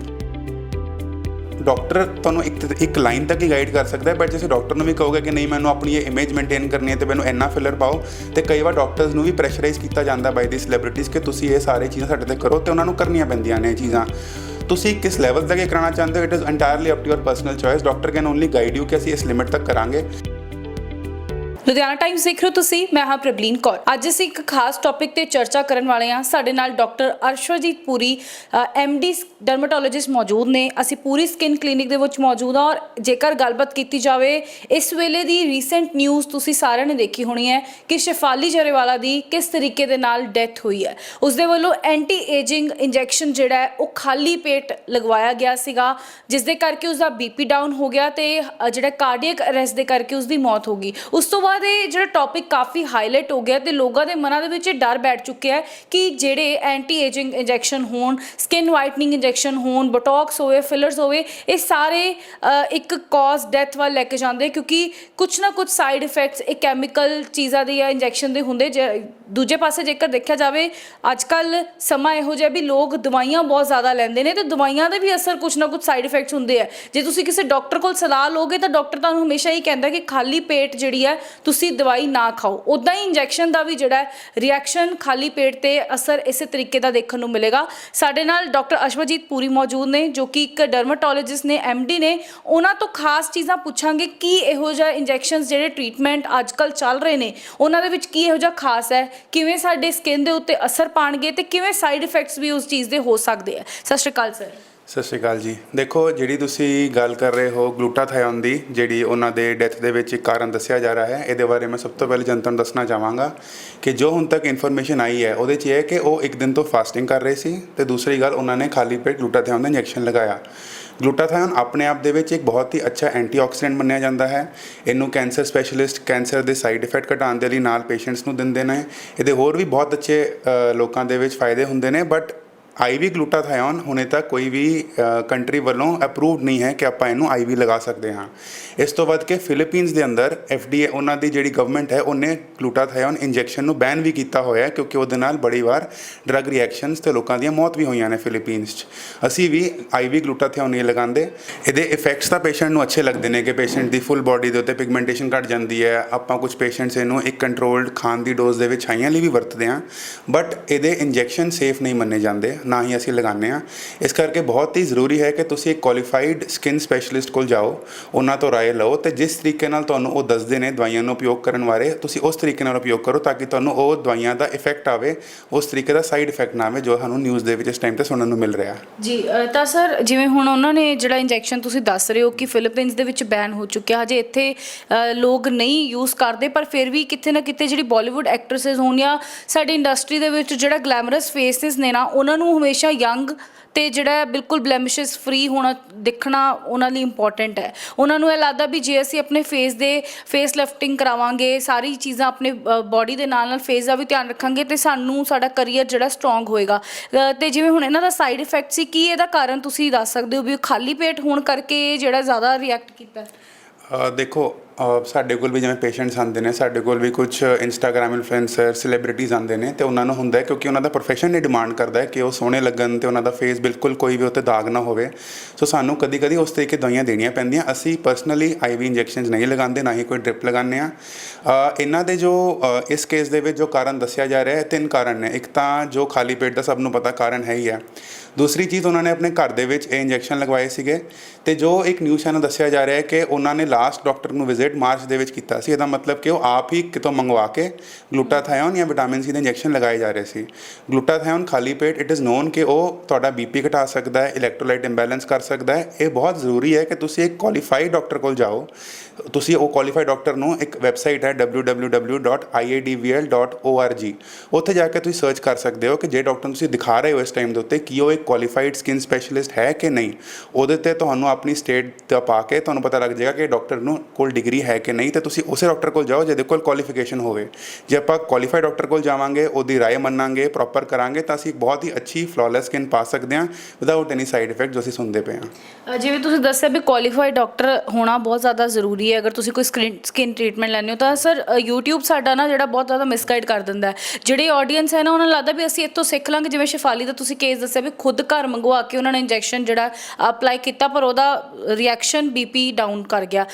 ਡਾਕਟਰ ਤੁਹਾਨੂੰ ਇੱਕ ਇੱਕ ਲਾਈਨ ਤੱਕ ਹੀ ਗਾਈਡ ਕਰ ਸਕਦਾ ਹੈ ਬਟ ਜੇ ਤੁਸੀਂ ਡਾਕਟਰ ਨੂੰ ਵੀ ਕਹੋਗੇ ਕਿ ਨਹੀਂ, ਮੈਨੂੰ ਆਪਣੀ ਇਹ ਇਮੇਜ ਮੇਨਟੇਨ ਕਰਨੀ ਹੈ ਤੇ ਮੈਨੂੰ ਇੰਨਾ ਫਿਲਰ ਪਾਓ, ਤੇ ਕਈ ਵਾਰ ਡਾਕਟਰਸ ਨੂੰ ਵੀ ਪ੍ਰੈਸ਼ਰਾਈਜ਼ ਕੀਤਾ ਜਾਂਦਾ ਬਾਈ ਦੀ ਸੈਲੀਬ੍ਰਿਟੀਜ਼ ਕਿ ਤੁਸੀਂ ਇਹ ਸਾਰੇ ਚੀਜ਼ਾਂ ਸਾਡੇ ਤੇ ਕਰੋ ਤੇ ਉਹਨਾਂ ਨੂੰ ਕਰਨੀਆਂ ਪੈਂਦੀਆਂ ਨੇ ਇਹ ਚੀਜ਼ਾਂ। ਤੁਸੀਂ ਕਿਸ ਲੈਵਲ ਤੱਕ ਇਹ ਕਰਾਉਣਾ ਚਾਹੁੰਦੇ ਹੋ? It is entirely up to your personal choice doctor can only guide you ਕਿ ਅਸੀਂ ਇਸ ਲਿਮਿਟ ਤੱਕ ਕਰਾਂਗੇ। ਲੁਧਿਆਣਾ ਟਾਈਮਸ ਦੇਖ ਰਹੇ ਹੋ ਤੁਸੀਂ, ਮੈਂ ਹਾਂ ਪ੍ਰਬਲੀਨ ਕੌਰ। ਅੱਜ ਅਸੀਂ ਇੱਕ ਖਾਸ ਟੌਪਿਕ ਤੇ ਚਰਚਾ ਕਰਨ ਵਾਲੇ ਹਾਂ। ਸਾਡੇ ਨਾਲ ਡਾਕਟਰ ਅਰਸ਼ਵਜੀਤ ਪੂਰੀ ਡੀ ਡਰਮਟੋਲੋਜਿਸਟ ਮੌਜੂਦ ਨੇ। ਅਸੀਂ ਪੂਰੀ ਸਕਿਨ ਕਲੀਨਿਕ ਦੇ ਵਿੱਚ ਮੌਜੂਦ ਹਾਂ ਔਰ ਜੇਕਰ ਗੱਲਬਾਤ ਕੀਤੀ ਜਾਵੇ, ਇਸ ਵੇਲੇ ਦੀ ਰੀਸੈਂਟ ਨਿਊਜ਼ ਤੁਸੀਂ ਸਾਰਿਆਂ ਨੇ ਦੇਖੀ ਹੋਣੀ ਹੈ ਕਿ ਸ਼ਿਫਾਲੀ ਜਰੇਵਾਲਾ ਦੀ ਕਿਸ ਤਰੀਕੇ ਦੇ ਨਾਲ ਡੈਥ ਹੋਈ ਹੈ। ਉਸ ਦੇ ਵੱਲੋਂ ਐਂਟੀ ਏਜਿੰਗ ਇੰਜੈਕਸ਼ਨ ਜਿਹੜਾ ਹੈ, ਉਹ ਖਾਲੀ ਪੇਟ ਲਗਵਾਇਆ ਗਿਆ ਸੀਗਾ ਜਿਸ ਦੇ ਕਰਕੇ ਉਸ ਦਾ ਬੀਪੀ ਡਾਊਨ ਹੋ ਗਿਆ ਤੇ ਜਿਹੜਾ ਕਾਰਡੀਅਕ ਅਰੈਸਟ ਦੇ ਕਰਕੇ ਉਸ ਦੀ ਮੌਤ ਹੋ ਗਈ। ਉਸ ਤੋਂ ਬਾਅਦ ਦੇ ਜਿਹੜਾ ਟੌਪਿਕ ਕਾਫੀ ਹਾਈਲਾਈਟ ਹੋ ਗਿਆ ਤੇ ਲੋਕਾਂ ਦੇ ਮਨਾਂ ਦੇ ਵਿੱਚ ਇਹ ਡਰ ਬੈਠ ਚੁੱਕਿਆ ਹੈ ਕਿ ਜਿਹੜੇ ਐਂਟੀ ਏਜਿੰਗ ਇੰਜੈਕਸ਼ਨ ਹੋਣ ਸਕਿਨ ਵਾਈਟਨਿੰਗ ਇੰਜੈਕਸ਼ਨ ਹੋਣ ਬੋਟੌਕਸ ਹੋਵੇ ਫਿਲਰਸ ਹੋਵੇ, ਇਹ ਸਾਰੇ ਇੱਕ ਕਾਜ਼ ਡੈਥ ਵੱਲ ਲੈ ਕੇ ਜਾਂਦੇ ਕਿਉਂਕਿ ਕੁਝ ਨਾ ਕੁਝ ਸਾਈਡ ਇਫੈਕਟਸ ਇਹ ਕੈਮੀਕਲ ਚੀਜ਼ਾਂ ਦੇ ਜਾਂ ਇੰਜੈਕਸ਼ਨ ਦੇ ਹੁੰਦੇ, ਜੇ- ਦੂਜੇ ਪਾਸੇ ਜੇਕਰ ਦੇਖਿਆ ਜਾਵੇ ਅੱਜ ਕੱਲ ਸਮਾਂ ਇਹੋ ਜਿਹਾ ਵੀ ਲੋਕ ਦਵਾਈਆਂ ਬਹੁਤ ਜ਼ਿਆਦਾ ਲੈਂਦੇ ਨੇ ਤੇ ਦਵਾਈਆਂ ਦੇ ਵੀ ਅਸਰ ਕੁਝ ਨਾ ਕੁਝ ਸਾਈਡ ਇਫੈਕਟਸ ਹੁੰਦੇ ਆ। ਜੇ ਤੁਸੀਂ ਕਿਸੇ ਡਾਕਟਰ ਕੋਲ ਸਲਾਹ ਲਓਗੇ ਤਾਂ ਡਾਕਟਰ ਤੁਹਾਨੂੰ ਹਮੇਸ਼ਾ ਹੀ ਕਹਿੰਦਾ ਕਿ ਖਾਲੀ ਪੇਟ ਜਿਹੜੀ ਹੈ ਤੁਸੀਂ ਦਵਾਈ ਨਾ ਖਾਓ। ਉਦਾਂ ਹੀ ਇੰਜੈਕਸ਼ਨ ਦਾ ਵੀ ਜਿਹੜਾ ਰਿਐਕਸ਼ਨ ਖਾਲੀ ਪੇਟ ਤੇ ਅਸਰ ਇਸੇ ਤਰੀਕੇ ਦਾ ਦੇਖਣ ਨੂੰ ਮਿਲੇਗਾ। ਸਾਡੇ ਨਾਲ ਡਾਕਟਰ ਅਸ਼ਵਜੀਤ ਪੂਰੀ ਮੌਜੂਦ ਨੇ, ਜੋ ਕਿ ਇੱਕ ਡਰਮੇਟੋਲੋਜਿਸਟ ਨੇ ਡੀ ਨੇ। ਉਹਨਾਂ ਤੋਂ ਖਾਸ ਚੀਜ਼ਾਂ ਪੁੱਛਾਂਗੇ, ਕੀ ਇਹੋ ਜਿਹਾ ਇੰਜੈਕਸ਼ਨਸ ਜਿਹੜੇ ਟ੍ਰੀਟਮੈਂਟ ਅੱਜ ਕੱਲ ਚੱਲ ਰਹੇ ਨੇ। ਉਹਨਾਂ ਦੇ ਵਿੱਚ ਕੀ ਇਹੋ ਜਿਹਾ ਖਾਸ ਹੈ? ਕਿਵੇਂ ਸਾਡੇ ਸਕਿਨ ਦੇ ਉੱਤੇ ਅਸਰ ਪਾਣਗੇ ਤੇ ਕਿਵੇਂ ਸਾਈਡ ਇਫੈਕਟਸ ਵੀ ਉਸ ਚੀਜ਼ ਦੇ ਹੋ ਸਕਦੇ ਆ। ਸਤਿ ਸ਼੍ਰੀ ਅਕਾਲ ਸਰ ਸਤਿ ਸ਼੍ਰੀ ਅਕਾਲ ਜੀ। ਦੇਖੋ, ਜਿਹੜੀ ਤੁਸੀਂ ਗੱਲ ਕਰ ਰਹੇ ਹੋ ਗਲੂਟਾਥਾਇਓਨ ਦੀ, ਜਿਹੜੀ ਉਹਨਾਂ ਦੇ ਡੈਥ ਦੇ ਵਿੱਚ ਇੱਕ ਕਾਰਨ ਦੱਸਿਆ ਜਾ ਰਿਹਾ ਹੈ, ਇਹਦੇ ਬਾਰੇ ਮੈਂ ਸਭ ਤੋਂ ਪਹਿਲੇ ਜਨਤਾ ਨੂੰ ਦੱਸਣਾ ਚਾਹਾਂਗਾ ਕਿ ਜੋ ਹੁਣ ਤੱਕ ਇਨਫੋਰਮੇਸ਼ਨ ਆਈ ਹੈ, ਉਹਦੇ 'ਚ ਇਹ ਹੈ ਕਿ ਉਹ ਇੱਕ ਦਿਨ ਤੋਂ ਫਾਸਟਿੰਗ ਕਰ ਰਹੇ ਸੀ ਤੇ ਦੂਸਰੀ ਗੱਲ, ਉਹਨਾਂ ਨੇ ਖਾਲੀ ਪੇਟ ਗਲੂਟਾਥਾਇਓਨ ਦਾ ਇੰਜੈਕਸ਼ਨ ਲਗਾਇਆ। ਗਲੂਟਾਥਾਇਓਨ ਆਪਣੇ ਆਪ ਦੇ ਵਿੱਚ ਇੱਕ ਬਹੁਤ ਹੀ ਅੱਛਾ ਐਂਟੀਆਕਸੀਡੈਂਟ ਮੰਨਿਆ ਜਾਂਦਾ ਹੈ। ਇਹਨੂੰ ਕੈਂਸਰ ਸਪੈਸ਼ਲਿਸਟ ਕੈਂਸਰ ਦੇ ਸਾਈਡ ਇਫੈਕਟ ਘਟਾਉਣ ਦੇ ਲਈ ਨਾਲ ਪੇਸ਼ੈਂਟਸ ਨੂੰ ਦਿੰਦੇ ਨੇ। ਇਹਦੇ ਹੋਰ ਵੀ ਬਹੁਤ ਅੱਛੇ ਲੋਕਾਂ ਦੇ ਵਿੱਚ ਫਾਇਦੇ ਹੁੰਦੇ ਨੇ ਬਟ ਆਈਵੀ ਗਲੂਟਾਥਾਇਓਨ ਹੁਣੇ ਤੱਕ ਕੋਈ ਵੀ ਕੰਟਰੀ ਵੱਲੋਂ ਅਪਰੂਵਡ ਨਹੀਂ ਹੈ ਕਿ ਆਪਾਂ ਇਹਨੂੰ ਆਈਵੀ ਲਗਾ ਸਕਦੇ ਹਾਂ। ਇਸ ਤੋਂ ਵੱਧ ਕਿ ਫਿਲੀਪੀਨਸ ਦੇ ਅੰਦਰ ਐਫਡੀਏ ਉਹਨਾਂ ਦੀ ਜਿਹੜੀ ਗਵਰਨਮੈਂਟ ਹੈ, ਉਹਨੇ ਗਲੂਟਾਥਾਇਓਨ ਇੰਜੈਕਸ਼ਨ ਨੂੰ ਬੈਨ ਵੀ ਕੀਤਾ ਹੋਇਆ ਹੈ, ਕਿਉਂਕਿ ਉਹਦੇ ਨਾਲ ਬੜੀ ਵਾਰ ਡਰਗ ਰਿਐਕਸ਼ਨਸ ਤੇ ਲੋਕਾਂ ਦੀਆਂ ਮੌਤ ਵੀ ਹੋਈਆਂ ਨੇ ਫਿਲੀਪੀਨਸ 'ਚ। ਅਸੀਂ ਵੀ ਆਈਵੀ ਗਲੂਟਾਥਾਇਓਨ ਨਹੀਂ ਲਗਾਉਂਦੇ। ਇਹਦੇ ਇਫੈਕਟਸ ਤਾਂ ਪੇਸ਼ੈਂਟ ਨੂੰ ਅੱਛੇ ਲੱਗਦੇ ਨੇ ਕਿ ਪੇਸ਼ੈਂਟ ਦੀ ਫੁੱਲ ਬਾਡੀ ਦੇ ਉੱਤੇ ਪਿਗਮੈਂਟੇਸ਼ਨ ਘਟ ਜਾਂਦੀ ਹੈ। ਆਪਾਂ ਕੁਝ ਪੇਸ਼ੈਂਟਸ ਇਹਨੂੰ ਇੱਕ ਕੰਟਰੋਲਡ ਖਾਣ ਦੀ ਡੋਜ਼ ਦੇ ਵਿੱਚ ਛਾਈਆਂ ਲਈ ਵੀ ਵਰਤਦੇ ਹਾਂ ਬਟ ਇਹਦੇ ਇੰਜੈਕਸ਼ਨ ਸੇਫ ਨਹੀਂ ਮੰਨੇ ਜਾਂਦੇ। ਨਾ ਹੀ ਅਸੀਂ ਲਗਾਉਂਦੇ ਹਾਂ। ਇਸ ਕਰਕੇ ਬਹੁਤ ਹੀ ਜ਼ਰੂਰੀ ਹੈ ਕਿ ਤੁਸੀਂ ਇੱਕ ਕੁਆਲੀਫਾਈਡ ਸਕਿਨ ਸਪੈਸ਼ਲਿਸਟ ਕੋਲ ਜਾਓ, ਉਹਨਾਂ ਤੋਂ ਰਾਏ ਲਓ ਤੇ ਜਿਸ ਤਰੀਕੇ ਨਾਲ ਤੁਹਾਨੂੰ ਉਹ ਦੱਸਦੇ ਨੇ ਦਵਾਈਆਂ ਨੂੰ ਉਪਯੋਗ ਕਰਨ ਬਾਰੇ, ਤੁਸੀਂ ਉਸ ਤਰੀਕੇ ਨਾਲ ਉਪਯੋਗ ਕਰੋ ਤਾਂ ਕਿ ਤੁਹਾਨੂੰ ਉਹ ਦਵਾਈਆਂ ਦਾ ਇਫੈਕਟ ਆਵੇ, ਉਸ ਤਰੀਕੇ ਦਾ ਸਾਈਡ ਇਫੈਕਟ ਨਾ ਆਵੇ ਜੋ ਸਾਨੂੰ ਨਿਊਜ਼ ਦੇ ਵਿੱਚ ਇਸ ਟਾਈਮ ਤੇ ਸੁਣਨ ਨੂੰ ਮਿਲ ਰਿਹਾ। ਜੀ ਤਾਂ ਸਰ ਜਿਵੇਂ ਹੁਣ ਉਹਨਾਂ ਨੇ ਜਿਹੜਾ ਇੰਜੈਕਸ਼ਨ ਤੁਸੀਂ ਦੱਸ ਰਹੇ ਹੋ ਕਿ ਫਿਲੀਪੀਨਸ ਦੇ ਵਿੱਚ ਬੈਨ ਹੋ ਚੁੱਕਿਆ, ਹਜੇ ਇੱਥੇ ਲੋਕ ਨਹੀਂ ਯੂਜ਼ ਕਰਦੇ, ਪਰ ਫਿਰ ਵੀ ਕਿਤੇ ਨਾ ਕਿਤੇ ਜਿਹੜੀ ਬਾਲੀਵੁੱਡ ਐਕਟ੍ਰੈਸਸ ਹੋਣ ਜਾਂ ਸਾਡੀ ਇੰਡਸਟਰੀ ਦੇ ਵਿੱਚ ਜਿਹੜਾ ਗਲੈਮਰਸ ਫੇਸਿਸ ਨੇ ਨਾ, ਉਹਨਾਂ ਨੂੰ ਹਮੇਸ਼ਾ ਯੰਗ ਤੇ ਜਿਹੜਾ ਬਿਲਕੁਲ ਬਲੈਮਿਸ਼ਸ ਫ੍ਰੀ ਹੋਣਾ ਦੇਖਣਾ ਉਹਨਾਂ ਲਈ ਇੰਪੋਰਟੈਂਟ ਹੈ। ਉਹਨਾਂ ਨੂੰ ਇਹ ਲੱਗਦਾ ਵੀ ਜੇ ਅਸੀਂ ਆਪਣੇ ਫੇਸ ਦੇ ਫੇਸ ਲਿਫਟਿੰਗ ਕਰਾਵਾਂਗੇ ਸਾਰੀ ਚੀਜ਼ਾਂ ਆਪਣੇ ਬਾਡੀ ਦੇ ਨਾਲ ਨਾਲ ਫੇਸ ਦਾ ਵੀ ਧਿਆਨ ਰੱਖਾਂਗੇ ਤੇ ਸਾਨੂੰ ਸਾਡਾ ਕਰੀਅਰ ਜਿਹੜਾ ਸਟਰੋਂਗ ਹੋਏਗਾ। ਅ, ਤੇ ਜਿਵੇਂ ਹੁਣ ਇਹਨਾਂ ਦਾ ਸਾਈਡ ਇਫੈਕਟ ਸੀ ਕੀ ਇਹਦਾ ਕਾਰਨ ਤੁਸੀਂ ਦੱਸ ਸਕਦੇ ਹੋ ਵੀ ਉਹ ਖਾਲੀ ਪੇਟ ਹੋਣ ਕਰਕੇ ਜਿਹੜਾ ਜ਼ਿਆਦਾ ਰਿਐਕਟ ਕੀਤਾ? ਦੇਖੋ ਸਾਡੇ ਕੋਲ ਵੀ ਜਿਵੇਂ ਪੇਸ਼ੈਂਟਸ ਆਉਂਦੇ ਨੇ, ਸਾਡੇ ਕੋਲ ਵੀ ਕੁਝ ਇੰਸਟਾਗ੍ਰam ਇਨਫਲੂਐਂਸਰ ਸੈਲੀਬ੍ਰਿਟੀਜ਼ ਆਉਂਦੇ ਨੇ ਤੇ ਉਹਨਾਂ ਨੂੰ ਹੁੰਦਾ ਹੈ ਕਿਉਂਕਿ ਉਹਨਾਂ ਦਾ profession ਨੇ ਡਿਮਾਂਡ ਕਰਦਾ ਹੈ ਕਿ ਉਹ ਸੋਹਣੇ ਲੱਗਣ ਤੇ ਉਹਨਾਂ ਦਾ ਫੇਸ ਬਿਲਕੁਲ ਕੋਈ ਵੀ ਉੱਤੇ ਦਾਗ ਨਾ ਹੋਵੇ। ਸੋ ਸਾਨੂੰ ਕਦੀ-ਕਦੀ ਉਸ ਤਰੀਕੇ ਦਵਾਈਆਂ ਦੇਣੀਆਂ ਪੈਂਦੀਆਂ। ਅਸੀਂ ਪਰਸਨਲੀ ਆਈਵੀ ਇੰਜੈਕਸ਼ਨਸ ਨਹੀਂ ਲਗਾਉਂਦੇ, ਨਾ ਹੀ ਕੋਈ ਡ੍ਰਿਪ ਲਗਾਉਂਦੇ ਆ ਇਹਨਾਂ ਦੇ ਜੋ ਇਸ ਕੇਸ ਦੇ ਵਿੱਚ ਜੋ ਕਾਰਨ ਦੱਸਿਆ ਜਾ ਰਿਹਾ ਹੈ, ਤਿੰਨ ਕਾਰਨ ਨੇ। ਇੱਕ ਤਾਂ ਜੋ ਖਾਲੀ ਪੇਟ ਦਾ ਸਭ ਨੂੰ ਪਤਾ ਕਾਰਨ ਹੈ ਹੀ ਹੈ। ਦੂਸਰੀ ਚੀਜ਼ ਉਹਨਾਂ ਨੇ ਆਪਣੇ ਘਰ ਦੇ ਵਿੱਚ ਇਹ ਇੰਜੈਕਸ਼ਨ ਲਗਵਾਏ ਸੀਗੇ ਤੇ ਜੋ ਇੱਕ ਨਿਊਜ਼ ਚੈਨਲ ਦੱਸਿਆ ਜਾ ਰਿਹਾ ਹੈ ਕਿ ਉਹਨਾਂ ਨੇ ਲਾਸਟ ਡਾਕਟਰ ਨੂੰ ਵਿਜ਼ਿਟ ਮਾਰਚ ਦੇ ਵਿੱਚ ਕੀਤਾ ਸੀ। ਇਹਦਾ ਮਤਲਬ ਕਿ ਉਹ ਆਪ ਹੀ ਕਿਤੋਂ ਮੰਗਵਾ ਕੇ ਗਲੂਟਾਥਾਇਓਨ ਜਾਂ ਵਿਟਾਮਿਨ ਸੀ ਦੇ ਇੰਜੈਕਸ਼ਨ ਲਗਾਏ ਜਾ ਰਹੇ ਸੀ। ਗਲੂਟਾਥਾਇਓਨ ਖਾਲੀ ਪੇਟ ਇਟ ਇਜ਼ ਨੋਨ ਕਿ ਉਹ ਤੁਹਾਡਾ ਬੀਪੀ ਘਟਾ ਸਕਦਾ ਹੈ ਇਲੈਕਟ੍ਰੋਲਾਈਟ ਇੰਬੈਲੈਂਸ ਕਰ ਸਕਦਾ ਹੈ। ਇਹ ਬਹੁਤ ਜ਼ਰੂਰੀ ਹੈ ਕਿ ਤੁਸੀਂ ਇੱਕ ਕੁਆਲੀਫਾਈਡ ਡਾਕਟਰ ਕੋਲ ਜਾਓ। ਤੁਸੀਂ ਉਹ ਕੁਆਲੀਫਾਈਡ ਡਾਕਟਰ ਨੂੰ ਇੱਕ ਵੈਬਸਾਈਟ ਹੈ www.iadvl.org ਉੱਥੇ ਜਾ ਕੇ ਤੁਸੀਂ ਸਰਚ ਕਰ ਸਕਦੇ ਹੋ ਕਿ ਜੇ ਡਾਕਟਰ ਨੂੰ ਤੁਸੀਂ ਦਿਖਾ ਰਹੇ ਹੋ ਇਸ ਟਾਈਮ ਦੇ ਉੱਤੇ ਕੀ ਉਹ ਇੱਕ ਕੁਆਲੀਫਾਈਡ ਸਕਿਨ ਸਪੈਸ਼ਲਿਸਟ ਹੈ ਕਿ ਨਹੀਂ। ਉਹਦੇ ਤੇ ਤੁਹਾਨੂੰ ਆਪਣੀ ਸਟੇਟ ਦਾ ਪਾ ਕੇ ਤੁਹਾਨੂੰ ਪਤਾ ਲੱਗ ਜਾਏਗਾ ਕਿ ਡਾਕਟਰ ਨੂੰ ਕੋਲ ਡਿਗਰੀ ਡਿਗਰੀ ਹੈ ਕਿ ਨਹੀਂ, ਤੇ ਤੁਸੀਂ ਉਸੇ ਡਾਕਟਰ ਕੋਲ ਜਾਓ ਜਿਹਦੇ ਕੋਲ ਕੁਆਲੀਫਿਕੇਸ਼ਨ ਹੋਵੇ। ਜੇ ਆਪਾਂ ਕੁਆਲੀਫਾਈਡ ਡਾਕਟਰ ਕੋਲ ਜਾਵਾਂਗੇ, ਉਹਦੀ رائے ਮੰਨਾਂਗੇ ਪ੍ਰੋਪਰ ਕਰਾਂਗੇ, ਤਾਂ ਅਸੀਂ ਬਹੁਤ ਹੀ ਅੱਛੀ ਫਲੋਲੈਸ ਸਕਿਨ ਪਾ ਸਕਦੇ ਹਾਂ ਵਿਦਆਊਟ ਐਨੀ ਸਾਈਡ ਇਫੈਕਟ ਜੋ ਅਸੀਂ ਸੁਣਦੇ ਪਏ ਹਾਂ। ਜਿਵੇਂ ਤੁਸੀਂ ਦੱਸਿਆ ਵੀ ਕੁਆਲੀਫਾਈਡ ਡਾਕਟਰ ਹੋਣਾ ਬਹੁਤ ਜ਼ਿਆਦਾ ਜ਼ਰੂਰੀ ਹੈ। ਅਗਰ ਤੁਸੀਂ ਕੋਈ ਸਕਿਨ ਟ੍ਰੀਟਮੈਂਟ ਲੈਣੀ ਹੋ ਤਾਂ ਸਰ YouTube ਸਾਡਾ ਨਾ ਜਿਹੜਾ ਬਹੁਤ ਜ਼ਿਆਦਾ ਮਿਸਗਾਈਡ ਕਰ ਦਿੰਦਾ ਹੈ। ਜਿਹੜੇ ਆਡੀਅנס ਹੈ ਨਾ, ਉਹਨਾਂ ਨੂੰ ਲੱਗਦਾ ਵੀ ਅਸੀਂ ਇੱਥੋਂ ਸਿੱਖ ਲਾਂਗੇ। ਜਿਵੇਂ ਸ਼ਿਫਾਲੀ ਦਾ ਤੁਸੀਂ ਕੇਸ ਦੱਸਿਆ ਵੀ ਖੁਦ ਘਰ ਮੰਗਵਾ ਕੇ ਉਹਨਾਂ ਨੇ ਇੰਜੈਕਸ਼ਨ ਜਿਹੜਾ ਅਪਲਾਈ ਕੀਤਾ, ਪਰ ਉਹਦਾ ਰਿਐਕਸ਼ਨ ਬੀਪੀ ਡਾਊਨ ਕਰ ਗਿਆ।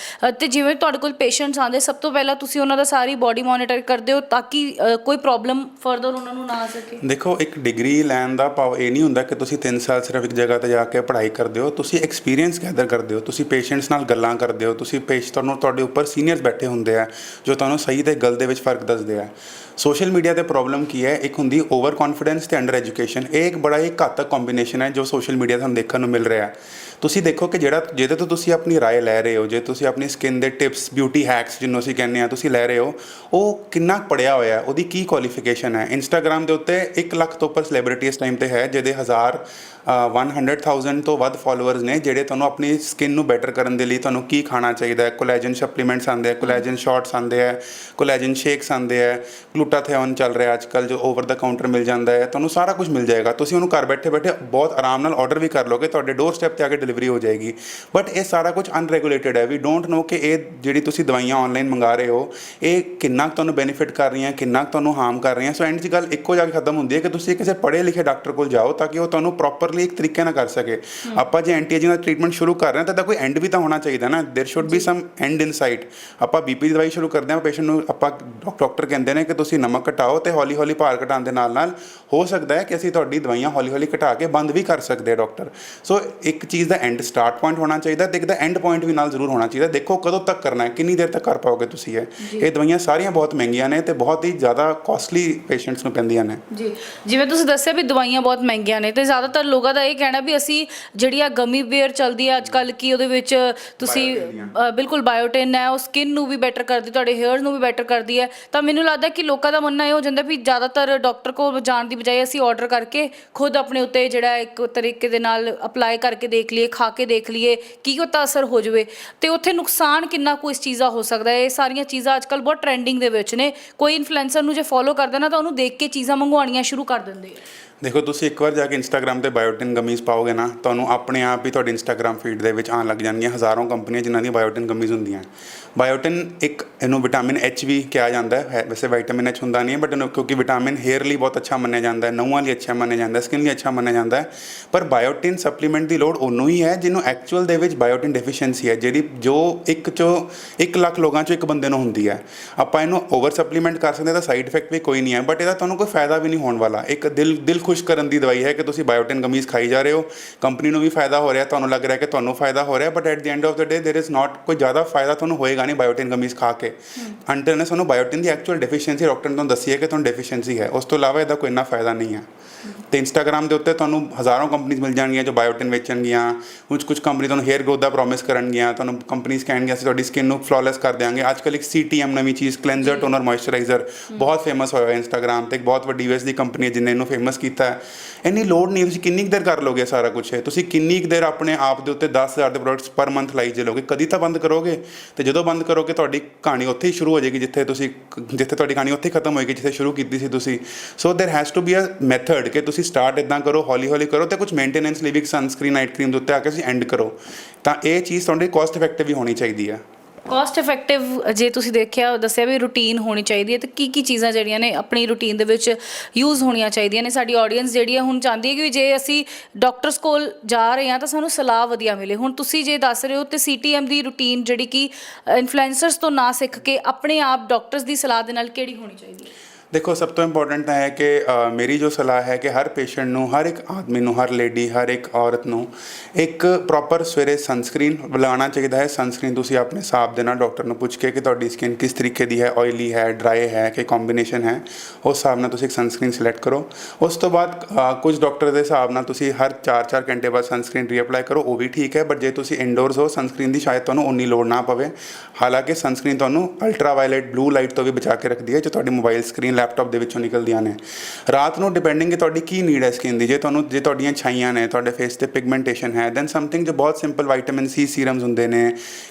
ਤੇ ਜਿਵੇਂ ਤੁਹਾਡੇ ਕੋਲ ਪੇਸ਼ੈਂਟਸ ਆਉਂਦੇ ਸਭ ਤੋਂ ਪਹਿਲਾਂ ਤੁਸੀਂ ਉਹਨਾਂ ਦਾ ਸਾਰੀ ਬਾਡੀ ਮੋਨੀਟਰ ਕਰਦੇ ਹੋ ਤਾਂ ਕਿ ਅ, ਕੋਈ ਪ੍ਰੋਬਲਮ ਫਰਦਰ ਉਹਨਾਂ ਨੂੰ ਨਾ ਆ ਸਕੇ। ਦੇਖੋ ਇੱਕ ਡਿਗਰੀ ਲੈਣ ਦਾ ਭਾਵ ਇਹ ਨਹੀਂ ਹੁੰਦਾ ਕਿ ਤੁਸੀਂ 3 ਸਾਲ ਸਿਰਫ ਇੱਕ ਜਗ੍ਹਾ ਤੇ ਜਾ ਕੇ ਪੜ੍ਹਾਈ ਕਰਦੇ ਹੋ ਤੁਸੀਂ ਐਕਸਪੀਰੀਅੰਸ ਗੈਦਰ ਕਰਦੇ ਹੋ ਤੁਸੀਂ ਪੇਸ਼ੈਂਟਸ ਨਾਲ ਗੱਲਾਂ ਕਰਦੇ ਹੋ ਤੁਸੀਂ ਪੇਸ਼ ਤੁਹਾਨੂੰ ਤੁਹਾਡੇ ਉੱਪਰ ਸੀਨੀਅਰਸ ਬੈਠੇ ਹੁੰਦੇ ਆ ਜੋ ਤੁਹਾਨੂੰ ਸਹੀ ਤੇ ਗਲਤ ਦੇ ਵਿੱਚ ਫ਼ਰਕ ਦੱਸਦੇ ਆ। ਸੋਸ਼ਲ ਮੀਡੀਆ ਤੇ ਪ੍ਰੋਬਲਮ ਕੀ ਹੈ? ਇੱਕ ਹੁੰਦੀ ਓਵਰ ਕੌਨਫੀਡੈਂਸ ਤੇ ਅੰਡਰ ਐਜੂਕੇਸ਼ਨ ਇਹ ਇੱਕ ਬੜਾ ਹੀ ਘਾਤਕ ਕੰਬੀਨੇਸ਼ਨ ਹੈ ਜੋ ਸੋਸ਼ਲ ਮੀਡੀਆ ਤੁਹਾਨੂੰ ਦੇਖਣ ਨੂੰ ਮਿਲ ਰਿਹਾ। ਹੈ ਤੁਸੀਂ ਦੇਖੋ ਕਿ ਜਿਹੜਾ ਜਿਹਦੇ ਤੋਂ ਤੁਸੀਂ ਆਪਣੀ رائے ਲੈ ਰਹੇ ਹੋ ਜੇ ਤੁਸੀਂ ਆਪਣੀ ਸਕਿਨ ਦੇ ਟਿਪਸ ਬਿਊਟੀ ਹੈਕਸ ਜਿਹਨੂੰ ਅਸੀਂ ਕਹਿੰਦੇ ਆ ਤੁਸੀਂ ਲੈ ਰਹੇ ਹੋ ਉਹ ਕਿੰਨਾ ਪੜਿਆ ਹੋਇਆ ਹੈ ਉਹਦੀ ਕੀ ਕੁਆਲੀਫਿਕੇਸ਼ਨ ਹੈ ਇੰਸਟਾਗ੍ਰam ਦੇ ਉੱਤੇ 1 ਲੱਖ ਤੋਂ ਉੱਪਰ ਸੈਲੀਬ੍ਰਿਟੀ ਇਸ ਟਾਈਮ ਤੇ ਹੈ ਜਿਹਦੇ ਹਜ਼ਾਰ ਅ, 100000 ਤੋਂ ਵੱਧ ਫਾਲੋਅਰਸ ਨੇ ਜਿਹੜੇ ਤੁਹਾਨੂੰ ਆਪਣੀ ਸਕਿਨ ਨੂੰ ਬੈਟਰ ਕਰਨ ਦੇ ਲਈ ਤੁਹਾਨੂੰ ਕੀ ਖਾਣਾ ਚਾਹੀਦਾ ਹੈ? ਕੋਲੇਜਨ ਸਪਲੀਮੈਂਟਸ ਆਉਂਦੇ ਆ ਕੋਲੇਜਨ ਸ਼ਾਟਸ ਆਉਂਦੇ ਆ ਕੋਲੇਜਨ ਸ਼ੇਕਸ ਆਉਂਦੇ ਆ ਗਲੂਟਾਥਿਓਨ ਚੱਲ ਰਿਹਾ ਅੱਜ ਕੱਲ ਜੋ ਓਵਰ ਦਾ ਕਾਊਂਟਰ ਮਿਲ ਜਾਂਦਾ ਹੈ, ਤੁਹਾਨੂੰ ਸਾਰਾ ਕੁਝ ਮਿਲ ਜਾਏਗਾ। ਤੁਸੀਂ ਉਹਨੂੰ ਘਰ ਬੈਠੇ ਬੈਠੇ ਬਹੁਤ ਆਰਾਮ ਨਾਲ ਆਰਡਰ ਵੀ ਕਰ ਲੋਗੇ ਤੁਹਾਡੇ ਡੋਰ ਸਟੈਪ ਤੇ ਆ ਕੇ ਡਿਲੀਵਰੀ ਹੋ ਜਾਏਗੀ। ਬਟ ਇਹ ਸਾਰਾ ਕੁਝ ਅਨਰੈਗੂਲੇਟਡ ਹੈ। ਵੀ ਡੋਂਟ ਨੋ ਕਿ ਇਹ ਜਿਹੜੀ ਤੁਸੀਂ ਦਵਾਈਆਂ ਆਨਲਾਈਨ ਮੰਗਾ ਰਹੇ ਹੋ, ਇਹ ਕਿੰਨਾ ਕੁ ਤੁਹਾਨੂੰ ਬੈਨੀਫਿਟ ਕਰ ਰਹੀਆਂ, ਕਿੰਨਾ ਕੁ ਤੁਹਾਨੂੰ ਹਾਰਮ ਕਰ ਰਹੀਆਂ। ਸੋ ਐਂਡ 'ਚ ਗੱਲ ਇੱਕੋ ਜਾ ਕੇ ਖਤਮ ਹੁੰਦੀ ਹੈ ਕਿ ਤੁਸੀਂ ਕਿਸੇ ਪੜ੍ਹੇ ਲਿਖੇ ਡਾਕਟਰ ਕੋਲ ਜਾਓ ਤਾਂ ਕਿ ਉਹ ਤੁਹਾਨੂੰ ਪ੍ਰੋਪਰ ਪ੍ਰੋਪਰਲੀ ਇੱਕ ਤਰੀਕੇ ਨਾਲ ਕਰ ਸਕੇ ਆਪਾਂ ਜੇ ਐਂਟੀ ਏਜਿੰਗ ਦਾ ਟ੍ਰੀਟਮੈਂਟ ਸ਼ੁਰੂ ਕਰ ਰਹੇ ਹਾਂ ਤਾਂ ਇਹਦਾ ਕੋਈ ਐਂਡ ਵੀ ਤਾਂ ਹੋਣਾ ਚਾਹੀਦਾ ਨਾ there should be some end in sight ਆਪਾਂ ਬੀਪੀ ਦੀ ਦਵਾਈ ਸ਼ੁਰੂ ਕਰਦੇ ਹਾਂ ਪੇਸ਼ੈਂਟ ਨੂੰ ਆਪਾਂ ਡਾਕਟਰ ਕਹਿੰਦੇ ਨੇ ਕਿ ਤੁਸੀਂ ਨਮਕ ਘਟਾਓ ਤੇ ਹੌਲੀ ਹੌਲੀ ਭਾਰ ਘਟਾਉਣ ਦੇ ਨਾਲ ਨਾਲ ਹੋ ਸਕਦਾ ਹੈ ਕਿ ਅਸੀਂ ਤੁਹਾਡੀ ਦਵਾਈਆਂ ਹੌਲੀ ਹੌਲੀ ਘਟਾ ਕੇ ਬੰਦ ਵੀ ਕਰ ਸਕਦੇ ਆ ਡਾਕਟਰ ਸੋ ਇੱਕ ਚੀਜ਼ ਦਾ ਐਂਡ ਸਟਾਰਟ ਪੁਆਇੰਟ ਹੋਣਾ ਚਾਹੀਦਾ ਤੇ ਇੱਕ ਦਾ ਐਂਡ ਪੁਆਇੰਟ ਵੀ ਨਾਲ ਜ਼ਰੂਰ ਹੋਣਾ ਚਾਹੀਦਾ ਦੇਖੋ ਕਦੋਂ ਤੱਕ ਕਰਨਾ ਹੈ ਕਿੰਨੀ ਦੇਰ ਤੱਕ ਕਰ ਪਾਓਗੇ ਤੁਸੀਂ ਇਹ ਇਹ ਦਵਾਈਆਂ ਸਾਰੀਆਂ ਬਹੁਤ ਮਹਿੰਗੀਆਂ ਨੇ ਤੇ ਬਹੁਤ ਹੀ ਜ਼ਿਆਦਾ ਕਾਸਟਲੀ ਪੇਸ਼ੈਂਟਸ ਨੂੰ ਪੈਂਦੀਆਂ ਨੇ ਜੀ ਜਿਵੇਂ ਤੁਸੀਂ ਦੱਸਿਆ ਵੀ ਦਵਾਈਆਂ ਬਹੁਤ ਮਹਿੰਗੀਆਂ ਨੇ ਤੇ ਜ਼ਿਆਦਾਤਰ ਲੋਕਾਂ ਦਾ ਇਹ ਕਹਿਣਾ ਵੀ ਅਸੀਂ ਜਿਹੜੀ ਆ ਗਮੀ ਬੇਅਰ ਚੱਲਦੀ ਆ ਅੱਜ ਕੱਲ ਕੀ ਉਹਦੇ ਵਿੱਚ ਤੁਸੀਂ ਅ, ਬਿਲਕੁਲ ਬਾਇਓਟਿਨ ਹੈ ਉਹ ਸਕਿਨ ਨੂੰ ਵੀ ਬੈਟਰ ਕਰਦੀ ਤੁਹਾਡੇ ਹੇਅਰ ਨੂੰ ਵੀ ਬੈਟਰ ਕਰਦੀ ਹੈ। ਤਾਂ ਮੈਨੂੰ ਲੱਗਦਾ ਕਿ ਲੋਕਾਂ ਦਾ ਮੰਨਣਾ ਇਹ ਹੋ ਜਾਂਦਾ ਵੀ ਜ਼ਿਆਦਾਤਰ ਡਾਕਟਰ ਕੋਲ ਜਾਣ ਦੀ ਬਜਾਏ ਅਸੀਂ ਆਰਡਰ ਕਰਕੇ ਖੁਦ ਆਪਣੇ ਉੱਤੇ ਜਿਹੜਾ ਇੱਕ ਤਰੀਕੇ ਦੇ ਨਾਲ ਅਪਲਾਈ ਕਰਕੇ ਦੇਖ ਲਈਏ ਖਾ ਕੇ ਦੇਖ ਲਈਏ ਕੀ ਉਹਦਾ ਅਸਰ ਹੋ ਜਾਵੇ। ਤੇ ਉੱਥੇ ਨੁਕਸਾਨ ਕਿੰਨਾ ਕੁ ਇਸ ਚੀਜ਼ ਹੋ ਸਕਦਾ ਹੈ? ਇਹ ਸਾਰੀਆਂ ਚੀਜ਼ਾਂ ਅੱਜ ਕੱਲ ਬਹੁਤ ਟ੍ਰੈਂਡਿੰਗ ਦੇ ਵਿੱਚ ਨੇ। ਕੋਈ ਇਨਫਲੂਐਂਸਰ ਨੂੰ ਜੇ ਫੋਲੋ ਕਰਦਾ ਨਾ ਤਾਂ ਉਹਨੂੰ ਦੇਖ ਕੇ ਚੀਜ਼ਾਂ ਮੰਗਵਾਉਣੀਆਂ ਸ਼ੁਰੂ ਕਰ ਦਿੰਦੇ ਆ। ਦੇਖੋ, ਤੁਸੀਂ ਇੱਕ ਵਾਰ ਜਾ ਕੇ ਇੰਸਟਾਗ੍ਰam ਤੇ ਬਾਇਓਟਿਨ ਗਮੀਜ਼ ਪਾਓਗੇ ਨਾ, ਤੁਹਾਨੂੰ ਆਪਣੇ ਆਪ ਹੀ ਤੁਹਾਡੇ ਇੰਸਟਾਗ੍ਰam ਫੀਡ ਦੇ ਵਿੱਚ ਆਉਣ ਲੱਗ ਜਾਣਗੀਆਂ ਹਜ਼ਾਰਾਂ ਕੰਪਨੀਆਂ ਜਿਨ੍ਹਾਂ ਦੀਆਂ ਬਾਇਓਟਿਨ ਗਮੀਜ਼ ਹੁੰਦੀਆਂ। ਬਾਇਓਟਿਨ ਇੱਕ ਇਹਨੂੰ ਵਿਟਾਮਿਨ ਐਚ ਵੀ ਕਿਹਾ ਜਾਂਦਾ ਹੈ। ਵੈਸੇ ਵਿਟਾਮਿਨ ਐਚ ਹੁੰਦਾ ਨਹੀਂ ਹੈ ਬਟ ਇਹਨੂੰ ਕਿਉਂਕਿ ਵਿਟਾਮਿਨ ਹੇਅਰ ਲਈ ਬਹੁਤ ਅੱਛਾ ਮੰਨਿਆ ਜਾਂਦਾ ਹੈ, ਨਹੁੰਆਂ ਲਈ ਅੱਛਾ ਮੰਨਿਆ ਜਾਂਦਾ ਹੈ ਸਕਿਨ ਲਈ ਅੱਛਾ ਮੰਨਿਆ ਜਾਂਦਾ ਹੈ। ਪਰ ਬਾਇਓਟਿਨ ਸਪਲੀਮੈਂਟ ਦੀ ਲੋੜ ਉਹਨੂੰ ਹੀ ਹੈ ਜਿਹਨੂੰ ਐਕਚੁਅਲ ਦੇ ਵਿੱਚ ਬਾਇਓਟਿਨ ਡੈਫੀਸ਼ੀਐਂਸੀ ਹੈ, ਜਿਹੜੀ ਜੋ ਇੱਕ ਚੋਂ 1 ਲੱਖ ਲੋਕਾਂ ਚੋਂ ਇੱਕ ਬੰਦੇ ਨੂੰ ਹੁੰਦੀ ਹੈ। ਆਪਾਂ ਇਹਨੂੰ ਓਵਰ ਸਪਲੀਮੈਂਟ ਕਰ ਸਕਦੇ ਹਾਂ, ਤਾਂ ਸਾਈਡ ਇਫੈਕਟ ਵੀ ਕੋਈ ਨਹੀਂ ਹੈ ਬਟ ਇਹਦਾ ਤੁਹਾਨੂੰ ਕੋਈ ਫਾਇਦਾ ਵੀ ਨਹੀਂ ਹੋਣ ਵਾਲਾ। ਇੱਕ ਦਿਲ ਦਿਲ ਖੁਸ਼ ਕਰਨ ਦੀ ਦਵਾਈ ਹੈ ਕਿ ਤੁਸੀਂ ਬਾਇਓਟਿਨ ਗਮੀਜ਼ ਖਾਈ ਜਾ ਰਹੇ ਹੋ। ਕੰਪਨੀ ਨੂੰ ਵੀ ਫਾਇਦਾ ਹੋ ਰਿਹਾ ਤੁਹਾਨੂੰ ਲੱਗ ਰਿਹਾ ਕਿ ਤੁਹਾਨੂੰ ਫਾਇਦਾ ਹੋ ਰਿਹਾ but at the end of the day there is not ਕੋਈ ਜ਼ਿਆਦਾ ਫਾਇਦਾ ਤੁਹਾਨੂੰ ਹੋਏਗਾ ਨਹੀਂ ਬਾਇਓਟਿਨ ਗਮੀਜ਼ ਖਾ ਕੇ। ਅੰਟਰ ਨੇ ਸਾਨੂੰ ਬਾਇਓਟਿਨ ਦੀ ਐਕਚੁਅਲ ਡੈਫੀਸ਼ੀਐਂਸੀ ਡਾਕਟਰ ਨੇ ਤੁਹਾਨੂੰ ਦੱਸੀ ਹੈ ਕਿ ਤੁਹਾਨੂੰ ਡੈਫੀਸ਼ੀਐਂਸੀ ਹੈ। ਉਸ ਤੋਂ ਇਲਾਵਾ ਇਹਦਾ ਕੋਈ ਇੰਨਾ ਫਾਇਦਾ ਨਹੀਂ ਹੈ। ਤੇ ਇੰਸਟਾਗ੍ਰਾਮ ਦੇ ਉੱਤੇ ਤੁਹਾਨੂੰ ਹਜ਼ਾਰਾਂ ਕੰਪਨੀਆਂ ਮਿਲ ਜਾਣਗੀਆਂ ਜੋ ਬਾਇਓਟਿਨ ਵੇਚਣਗੀਆਂ ਕੁਝ ਕੁਝ ਕੰਪਨੀ ਤੁਹਾਨੂੰ ਹੇਅਰ ਗਰੋਥ ਦਾ ਪ੍ਰੋਮਿਸ ਕਰਨਗੀਆਂ ਤੁਹਾਨੂੰ ਕੰਪਨੀਆਂ ਕਹਿਣਗੀਆਂ ਅਸੀਂ ਤੁਹਾਡੀ ਸਕਿਨ ਨੂੰ ਫਲੋਲੈਸ ਕਰ ਦੇਵਾਂਗੇ ਅੱਜਕੱਲ ਇੱਕ ਸੀਟੀਐਮ ਨਵੀਂ ਚੀਜ਼ ਕਲੈਂਜ਼ਰ ਟੋਨਰ ਮੋਇਸਚਰਾਈਜ਼ਰ ਬਹੁਤ ਫੇਮਸ ਹੋਇਆ ਹੈ ਇੰਸਟਾਗ੍ਰam ਤੇ। ਇੱਕ ਬਹੁਤ ਵੱਡੀ ਯੂਐਸ ਦੀ ਕੰਪਨੀ ਹੈ ਜਿਨੇ ਇਹਨੂੰ ਫੇਮਸ ਕੀਤਾ। ਹੈ ਇੰਨੀ ਲੋਡ ਨਹੀਂ ਤੁਸੀਂ ਕਿੰਨੀ ਕੁ ਦੇਰ ਕਰ ਲੋਗੇ ਸਾਰਾ ਕੁਝ ਹੈ ਤੁਸੀਂ ਕਿੰਨੀ ਕੁ ਦੇਰ ਆਪਣੇ ਆਪ ਦੇ ਉੱਤੇ 10000 ਦੇ ਪ੍ਰੋਡਕਟਸ ਪਰ ਮੰਥ ਲਾਈ ਚੱਲੋਗੇ ਕਦੀ ਤਾਂ ਬੰਦ ਕਰੋਗੇ ਤੇ ਜਦੋਂ ਬੰਦ ਕਰੋਗੇ ਤੁਹਾਡੀ ਕਹਾਣੀ ਉੱਥੇ ਹੀ ਸ਼ੁਰੂ ਹੋ ਜਾਏਗੀ ਜਿੱਥੇ ਤੁਸੀਂ ਜਿੱਥੇ ਤੁਹਾਡੀ ਕਹਾਣੀ ਉੱਥੇ ਹੀ ਖਤਮ ਹੋਏਗੀ ਜਿੱਥੇ ਸ਼ੁਰੂ ਕੀਤੀ ਸੀ ਤੁਸੀਂ so there has to be a method ਕਿ ਤੁਸੀਂ ਸਟਾਰਟ ਇਦਾਂ ਕਰੋ ਹੌਲੀ ਹੌਲੀ ਕਰੋ ਤੇ ਕੁਝ ਮੇਨਟੇਨੈਂਸ ਲਈ ਵੀ ਸਨਸਕ੍ਰੀਨ ਨਾਈਟ ਕਰੀਮ ਦੇ ਉੱਤੇ ਆ ਕੇ ਤੁਸੀਂ ਐਂਡ ਕਰੋ ਤਾਂ ਇਹ ਚੀਜ਼ ਤੁਹਾਡੀ ਕਾਸਟ ਇਫੈਕਟਿਵ ਵੀ ਹੋਣੀ ਚਾਹੀਦੀ ਹੈ ਕੋਸਟ ਇਫੈਕਟਿਵ ਜੇ ਤੁਸੀਂ ਦੇਖਿਆ, ਦੱਸਿਆ ਵੀ ਰੂਟੀਨ ਹੋਣੀ ਚਾਹੀਦੀ ਹੈ, ਤੇ ਕੀ ਕੀ ਚੀਜ਼ਾਂ ਜਿਹੜੀਆਂ ਨੇ ਆਪਣੀ ਰੂਟੀਨ ਦੇ ਵਿੱਚ ਯੂਜ਼ ਹੋਣੀਆਂ ਚਾਹੀਦੀਆਂ ਨੇ? ਸਾਡੀ ਆਡੀਅנס ਜਿਹੜੀ ਹੈ ਹੁਣ ਚਾਹੁੰਦੀ ਹੈ ਕਿ ਵੀ ਜੇ ਅਸੀਂ ਡਾਕਟਰਸ ਕੋਲ ਜਾ ਰਹੇ ਹਾਂ, ਤਾਂ ਸਾਨੂੰ ਸਲਾਹ ਵਧੀਆ ਮਿਲੇ। ਹੁਣ ਤੁਸੀਂ ਜੇ ਦੱਸ ਰਹੇ ਹੋ ਤੇ ਸੀਟੀਐਮ ਦੀ ਰੂਟੀਨ ਜਿਹੜੀ ਕਿ ਇਨਫਲੂਐਂਸਰਸ ਤੋਂ ਨਾ ਸਿੱਖ ਕੇ ਆਪਣੇ ਆਪ ਡਾਕਟਰਸ ਦੀ ਸਲਾਹ ਦੇ ਨਾਲ ਕਿਹੜੀ ਹੋਣੀ ਚਾਹੀਦੀ ਹੈ? ਦੇਖੋ, ਸਭ ਤੋਂ ਇੰਪੋਰਟੈਂਟ ਹੈ ਕਿ ਮੇਰੀ ਜੋ ਸਲਾਹ ਹੈ ਕਿ ਹਰ ਪੇਸ਼ੈਂਟ ਨੂੰ, ਹਰ ਇੱਕ ਆਦਮੀ ਨੂੰ, ਹਰ ਲੇਡੀ ਹਰ ਇੱਕ ਔਰਤ ਨੂੰ ਇੱਕ ਪ੍ਰੋਪਰ ਸਵੇਰੇ ਸਨਸਕ੍ਰੀਨ ਲਾਉਣਾ ਚਾਹੀਦਾ ਹੈ। ਸਨਸਕ੍ਰੀਨ ਤੁਸੀਂ ਆਪਣੇ ਹਿਸਾਬ ਦੇ ਨਾਲ ਡਾਕਟਰ ਨੂੰ ਪੁੱਛ ਕੇ ਕਿ ਤੁਹਾਡੀ ਸਕਿਨ ਕਿਸ ਤਰੀਕੇ ਦੀ ਹੈ ਆਇਲੀ ਹੈ ਡਰਾਈ ਹੈ ਕਿ ਕੰਬੀਨੇਸ਼ਨ ਹੈ, ਉਸ ਹਿਸਾਬ ਨਾਲ ਤੁਸੀਂ ਇੱਕ ਸਨਸਕ੍ਰੀਨ ਸਿਲੈਕਟ ਕਰੋ। ਉਸ ਤੋਂ ਬਾਅਦ ਕੁਝ ਡਾਕਟਰ ਦੇ ਹਿਸਾਬ ਨਾਲ ਤੁਸੀਂ ਹਰ 4-4 ਘੰਟੇ ਬਾਅਦ ਸਨਸਕ੍ਰੀਨ ਰੀਅਪਲਾਈ ਕਰੋ, ਉਹ ਵੀ ਠੀਕ ਹੈ ਬਟ ਜੇ ਤੁਸੀਂ ਇਨਡੋਰਸ ਹੋ ਸਨਸਕ੍ਰੀਨ ਦੀ ਸ਼ਾਇਦ ਤੁਹਾਨੂੰ ਉਨੀ ਲੋੜ ਨਾ ਪਵੇ। ਹਾਲਾਂਕਿ ਸਨਸਕ੍ਰੀਨ ਤੁਹਾਨੂੰ ਅਲਟਰਾਵਾਇਲਟ ਬਲੂ ਲਾਈਟ ਤੋਂ ਵੀ ਬਚਾ ਕੇ ਰੱਖਦੀ ਹੈ, ਜੋ ਤੁਹਾਡੀ ਮੋਬਾਈਲ ਸਕਰੀਨ ਲੈਪਟਾਪ ਦੇ ਵਿੱਚੋਂ ਨਿਕਲਦੀਆਂ ਨੇ। ਰਾਤ ਨੂੰ ਡਿਪੈਂਡਿੰਗ ਕਿ ਤੁਹਾਡੀ ਕੀ ਨੀਡ ਹੈ ਸਕਿਨ ਦੀ ਜੇ ਤੁਹਾਨੂੰ ਜੇ ਤੁਹਾਡੀਆਂ ਛਾਈਆਂ ਨੇ ਤੁਹਾਡੇ ਫੇਸ ਤੇ ਪਿਗਮੈਂਟੇਸ਼ਨ ਹੈ ਦੈਨ ਸਮਥਿੰਗ ਜੋ ਬਹੁਤ ਸਿੰਪਲ ਵਿਟਾਮਿਨ ਸੀ ਸੀਰਮਸ ਹੁੰਦੇ ਨੇ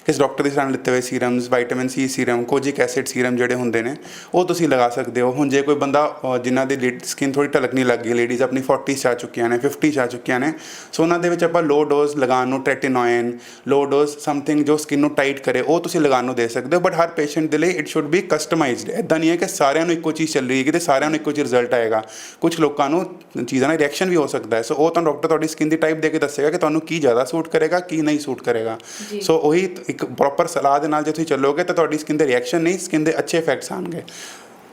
ਕਿਸ ਡਾਕਟਰ ਦੇ ਸਲਾਹ ਲਿੱਤੇ ਹੋਏ serums vitamin C serum kojic acid serum ਜਿਹੜੇ ਹੁੰਦੇ ਨੇ ਉਹ ਤੁਸੀਂ ਲਗਾ ਸਕਦੇ ਹੋ। ਹੁਣ ਜੇ ਕੋਈ ਬੰਦਾ ਅ, ਜਿਨ੍ਹਾਂ ਦੀ ਸਕਿਨ ਥੋੜੀ ਢਲਕਣੀ ਲੱਗ ਗਈ ਲੇਡੀਜ਼ ਆਪਣੀ 40 ਚ ਆ ਚੁੱਕੀਆਂ ਨੇ 50 ਚ ਆ ਚੁੱਕੀਆਂ ਨੇ ਸੋ ਉਹਨਾਂ ਦੇ ਵਿੱਚ ਆਪਾਂ ਲੋ ਡੋਜ਼ ਲਗਾਉਣ ਨੂੰ ਟ੍ਰੈਟੀਨੋਇਨ ਲੋ ਡੋਜ਼ ਸਮਥਿੰਗ ਜੋ ਸਕਿਨ ਨੂੰ ਟਾਈਟ ਕਰੇ ਉਹ ਤੁਸੀਂ ਲਗਾਉਣ ਨੂੰ ਦੇ ਸਕਦੇ ਹੋ ਬਟ ਹਰ ਪੇਸ਼ੈਂਟ ਦੇ ਲਈ ਇਟ ਸ਼ੁੱਡ ਬੀ ਕਸਟਮਾਈਜ਼ਡ ਇਦਾਂ ਨਹੀਂ ਹੈ ਕਿ ਸਾਰਿਆਂ ਨੂੰ ਇੱਕੋ ਚੀਜ਼ ਚੱਲੇ ਰਹੀ ਹੈ ਤੇ ਸਾਰਿਆਂ ਨੂੰ ਇੱਕੋ ਜਿਹੀ ਰਿਜ਼ਲਟ ਆਏਗਾ। ਕੁਝ ਲੋਕਾਂ ਨੂੰ ਚੀਜ਼ਾਂ ਨਾਲ ਰਿਐਕਸ਼ਨ ਵੀ ਹੋ ਸਕਦਾ ਹੈ। ਸੋ ਉਹ ਤੁਹਾਨੂੰ ਡਾਕਟਰ ਤੁਹਾਡੀ ਸਕਿਨ ਦੀ ਟਾਈਪ ਦੇ ਕੇ ਦੱਸੇਗਾ ਕਿ ਤੁਹਾਨੂੰ ਕੀ ਜ਼ਿਆਦਾ ਸੂਟ ਕਰੇਗਾ ਕੀ ਨਹੀਂ ਸੂਟ ਕਰੇਗਾ। ਸੋ ਉਹੀ ਇੱਕ ਪ੍ਰੋਪਰ ਸਲਾਹ ਦੇ ਨਾਲ ਜੇ ਤੁਸੀਂ ਚੱਲੋਗੇ ਤਾਂ ਤੁਹਾਡੀ ਸਕਿਨ ਦੇ ਰਿਐਕਸ਼ਨ ਨਹੀਂ ਸਕਿਨ ਦੇ ਅੱਛੇ ਇਫੈਕਟਸ ਆਣਗੇ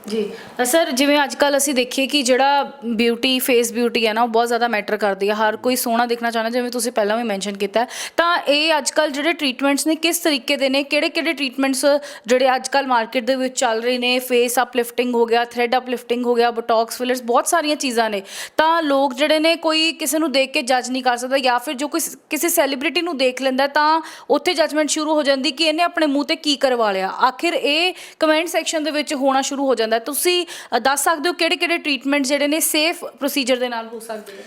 ਜੀ। ਸਰ, ਜਿਵੇਂ ਅੱਜ ਕੱਲ ਅਸੀਂ ਦੇਖੀਏ ਕਿ ਜਿਹੜਾ ਬਿਊਟੀ ਫੇਸ ਬਿਊਟੀ ਹੈ ਨਾ, ਉਹ ਬਹੁਤ ਜ਼ਿਆਦਾ ਮੈਟਰ ਕਰਦੀ ਹੈ। ਹਰ ਕੋਈ ਸੋਹਣਾ ਦਿਖਣਾ ਚਾਹੁੰਦਾ, ਜਿਵੇਂ ਤੁਸੀਂ ਪਹਿਲਾਂ ਵੀ ਮੈਂਸ਼ਨ ਕੀਤਾ ਤਾਂ ਇਹ ਅੱਜ ਕੱਲ ਜਿਹੜੇ ਟ੍ਰੀਟਮੈਂਟਸ ਨੇ, ਕਿਸ ਤਰੀਕੇ ਦੇ ਨੇ? ਕਿਹੜੇ ਕਿਹੜੇ ਟ੍ਰੀਟਮੈਂਟਸ ਜਿਹੜੇ ਅੱਜ ਕੱਲ ਮਾਰਕੀਟ ਦੇ ਵਿੱਚ ਚੱਲ ਰਹੇ ਨੇ? ਫੇਸ ਅਪਲਿਫਟਿੰਗ ਹੋ ਗਿਆ ਥ੍ਰੈਡ ਅਪਲਿਫਟਿੰਗ ਹੋ ਗਿਆ ਬੋਟੌਕਸ ਫਿਲਰਸ ਬਹੁਤ ਸਾਰੀਆਂ ਚੀਜ਼ਾਂ ਨੇ। ਤਾਂ ਲੋਕ ਜਿਹੜੇ ਨੇ, ਕੋਈ ਕਿਸੇ ਨੂੰ ਦੇਖ ਕੇ ਜੱਜ ਨਹੀਂ ਕਰ ਸਕਦਾ ਜਾਂ ਫਿਰ ਜੋ ਕੋਈ ਕਿਸੇ ਸੈਲੀਬ੍ਰਿਟੀ ਨੂੰ ਦੇਖ ਲੈਂਦਾ ਤਾਂ ਉੱਥੇ ਜੱਜਮੈਂਟ ਸ਼ੁਰੂ ਹੋ ਜਾਂਦੀ ਕਿ ਇਹਨੇ ਆਪਣੇ ਮੂੰਹ ਤੇ ਕੀ ਕਰਵਾ ਲਿਆ। ਆਖਿਰ ਇਹ ਕਮੈਂਟ ਸੈਕਸ਼ਨ ਦੇ ਵਿੱਚ ਹੋਣਾ ਸ਼ੁਰੂ ਹੋ ਜਾਂਦਾ ਹੈ। ਤੁਸੀਂ ਅ, ਦੱਸ ਸਕਦੇ ਹੋ ਕਿਹੜੇ ਕਿਹੜੇ ਟ੍ਰੀਟਮੈਂਟ ਜਿਹੜੇ ਨੇ ਸੇਫ ਪ੍ਰੋਸੀਜਰ ਦੇ ਨਾਲ ਹੋ ਸਕਦੇ ਨੇ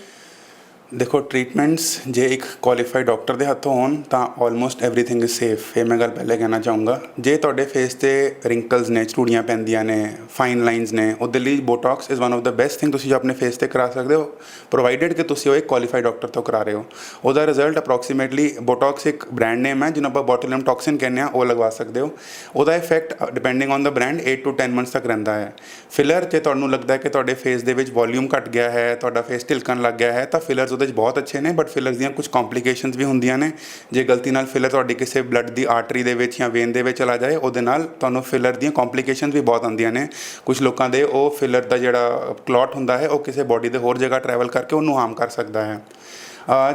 ਦੇਖੋ ਟ੍ਰੀਟਮੈਂਟਸ ਜੇ ਇੱਕ ਕੁਆਲੀਫਾਈਡ ਡਾਕਟਰ ਦੇ ਹੱਥੋਂ ਹੋਣ ਤਾਂ ਆਲਮੋਸਟ एवरीथिंग ਇਜ਼ ਸੇਫ ਇਹ ਮੈਂ ਗੱਲ ਪਹਿਲੇ ਕਹਿਣਾ ਚਾਹੂੰਗਾ ਜੇ ਤੁਹਾਡੇ ਫੇਸ ਤੇ ਰਿੰਕਲਸ ਨੇ ਝੂੜੀਆਂ ਪੈਂਦੀਆਂ ਨੇ ਫਾਈਨ ਲਾਈਨਸ ਨੇ ਉਹਦੇ ਲਈ Botox is one of the best thing ਤੁਸੀਂ ਜੋ ਆਪਣੇ ਫੇਸ ਤੇ ਕਰਾ ਸਕਦੇ ਹੋ ਪ੍ਰੋਵਾਈਡਡ ਕਿ ਤੁਸੀਂ ਉਹ ਇੱਕ ਕੁਆਲੀਫਾਈਡ ਡਾਕਟਰ ਤੋਂ ਕਰਾ ਰਹੇ ਹੋ ਉਹਦਾ ਰਿਜ਼ਲਟ ਅਪਰੋਕਸੀਮੇਟਲੀ ਬੋਟੌਕਸ ਇੱਕ ਬ੍ਰਾਂਡ ਨੇਮ ਹੈ ਜਿਹਨੂੰ ਆਪਾਂ ਬੋਟੂਲਿਨਮ ਟੌਕਸਿਨ ਕਹਿੰਦੇ ਆ ਉਹ ਲਗਵਾ ਸਕਦੇ ਹੋ ਉਹਦਾ effect depending on the brand 8 to 10 months ਤੱਕ ਰਹਿੰਦਾ ਹੈ ਫਿਲਰ ਜੇ ਤੁਹਾਨੂੰ ਲੱਗਦਾ ਹੈ ਕਿ ਤੁਹਾਡੇ ਫੇਸ ਦੇ ਵਿੱਚ ਵੋਲਿਊਮ ਘਟ ਗਿਆ ਹੈ ਤੁਹਾਡਾ ਫੇਸ ਢਿਲਕਣ ਲੱਗ ਗਿਆ ਹੈ ਤਾਂ ਫਿਲਰਸ ਉਹਦੇ ਵਿੱਚ ਬਹੁਤ ਅੱਛੇ ਨੇ ਬਟ ਫਿਲਰਸ ਦੀਆਂ ਕੁਝ ਕੰਪਲਿਕੇਸ਼ਨਸ ਵੀ ਹੁੰਦੀਆਂ ਨੇ। ਜੇ ਗਲਤੀ ਨਾਲ ਫਿਲਰ ਤੁਹਾਡੀ ਕਿਸੇ ਬਲੱਡ ਦੀ ਆਰਟਰੀ ਦੇ ਵਿੱਚ ਜਾਂ ਵੇਨ ਦੇ ਵਿੱਚ ਚਲਾ ਜਾਏ, ਉਹਦੇ ਨਾਲ ਤੁਹਾਨੂੰ ਫਿਲਰ ਦੀਆਂ ਕੰਪਲਿਕੇਸ਼ਨਸ ਵੀ ਬਹੁਤ ਆਉਂਦੀਆਂ ਨੇ। ਕੁਝ ਲੋਕਾਂ ਦੇ ਉਹ ਫਿਲਰ ਦਾ ਜਿਹੜਾ ਕਲੌਟ ਹੁੰਦਾ ਹੈ, ਉਹ ਕਿਸੇ ਬੋਡੀ ਦੇ ਹੋਰ ਜਗ੍ਹਾ ਟਰੈਵਲ ਕਰਕੇ ਉਹਨੂੰ ਹਾਰਮ ਕਰ ਸਕਦਾ ਹੈ।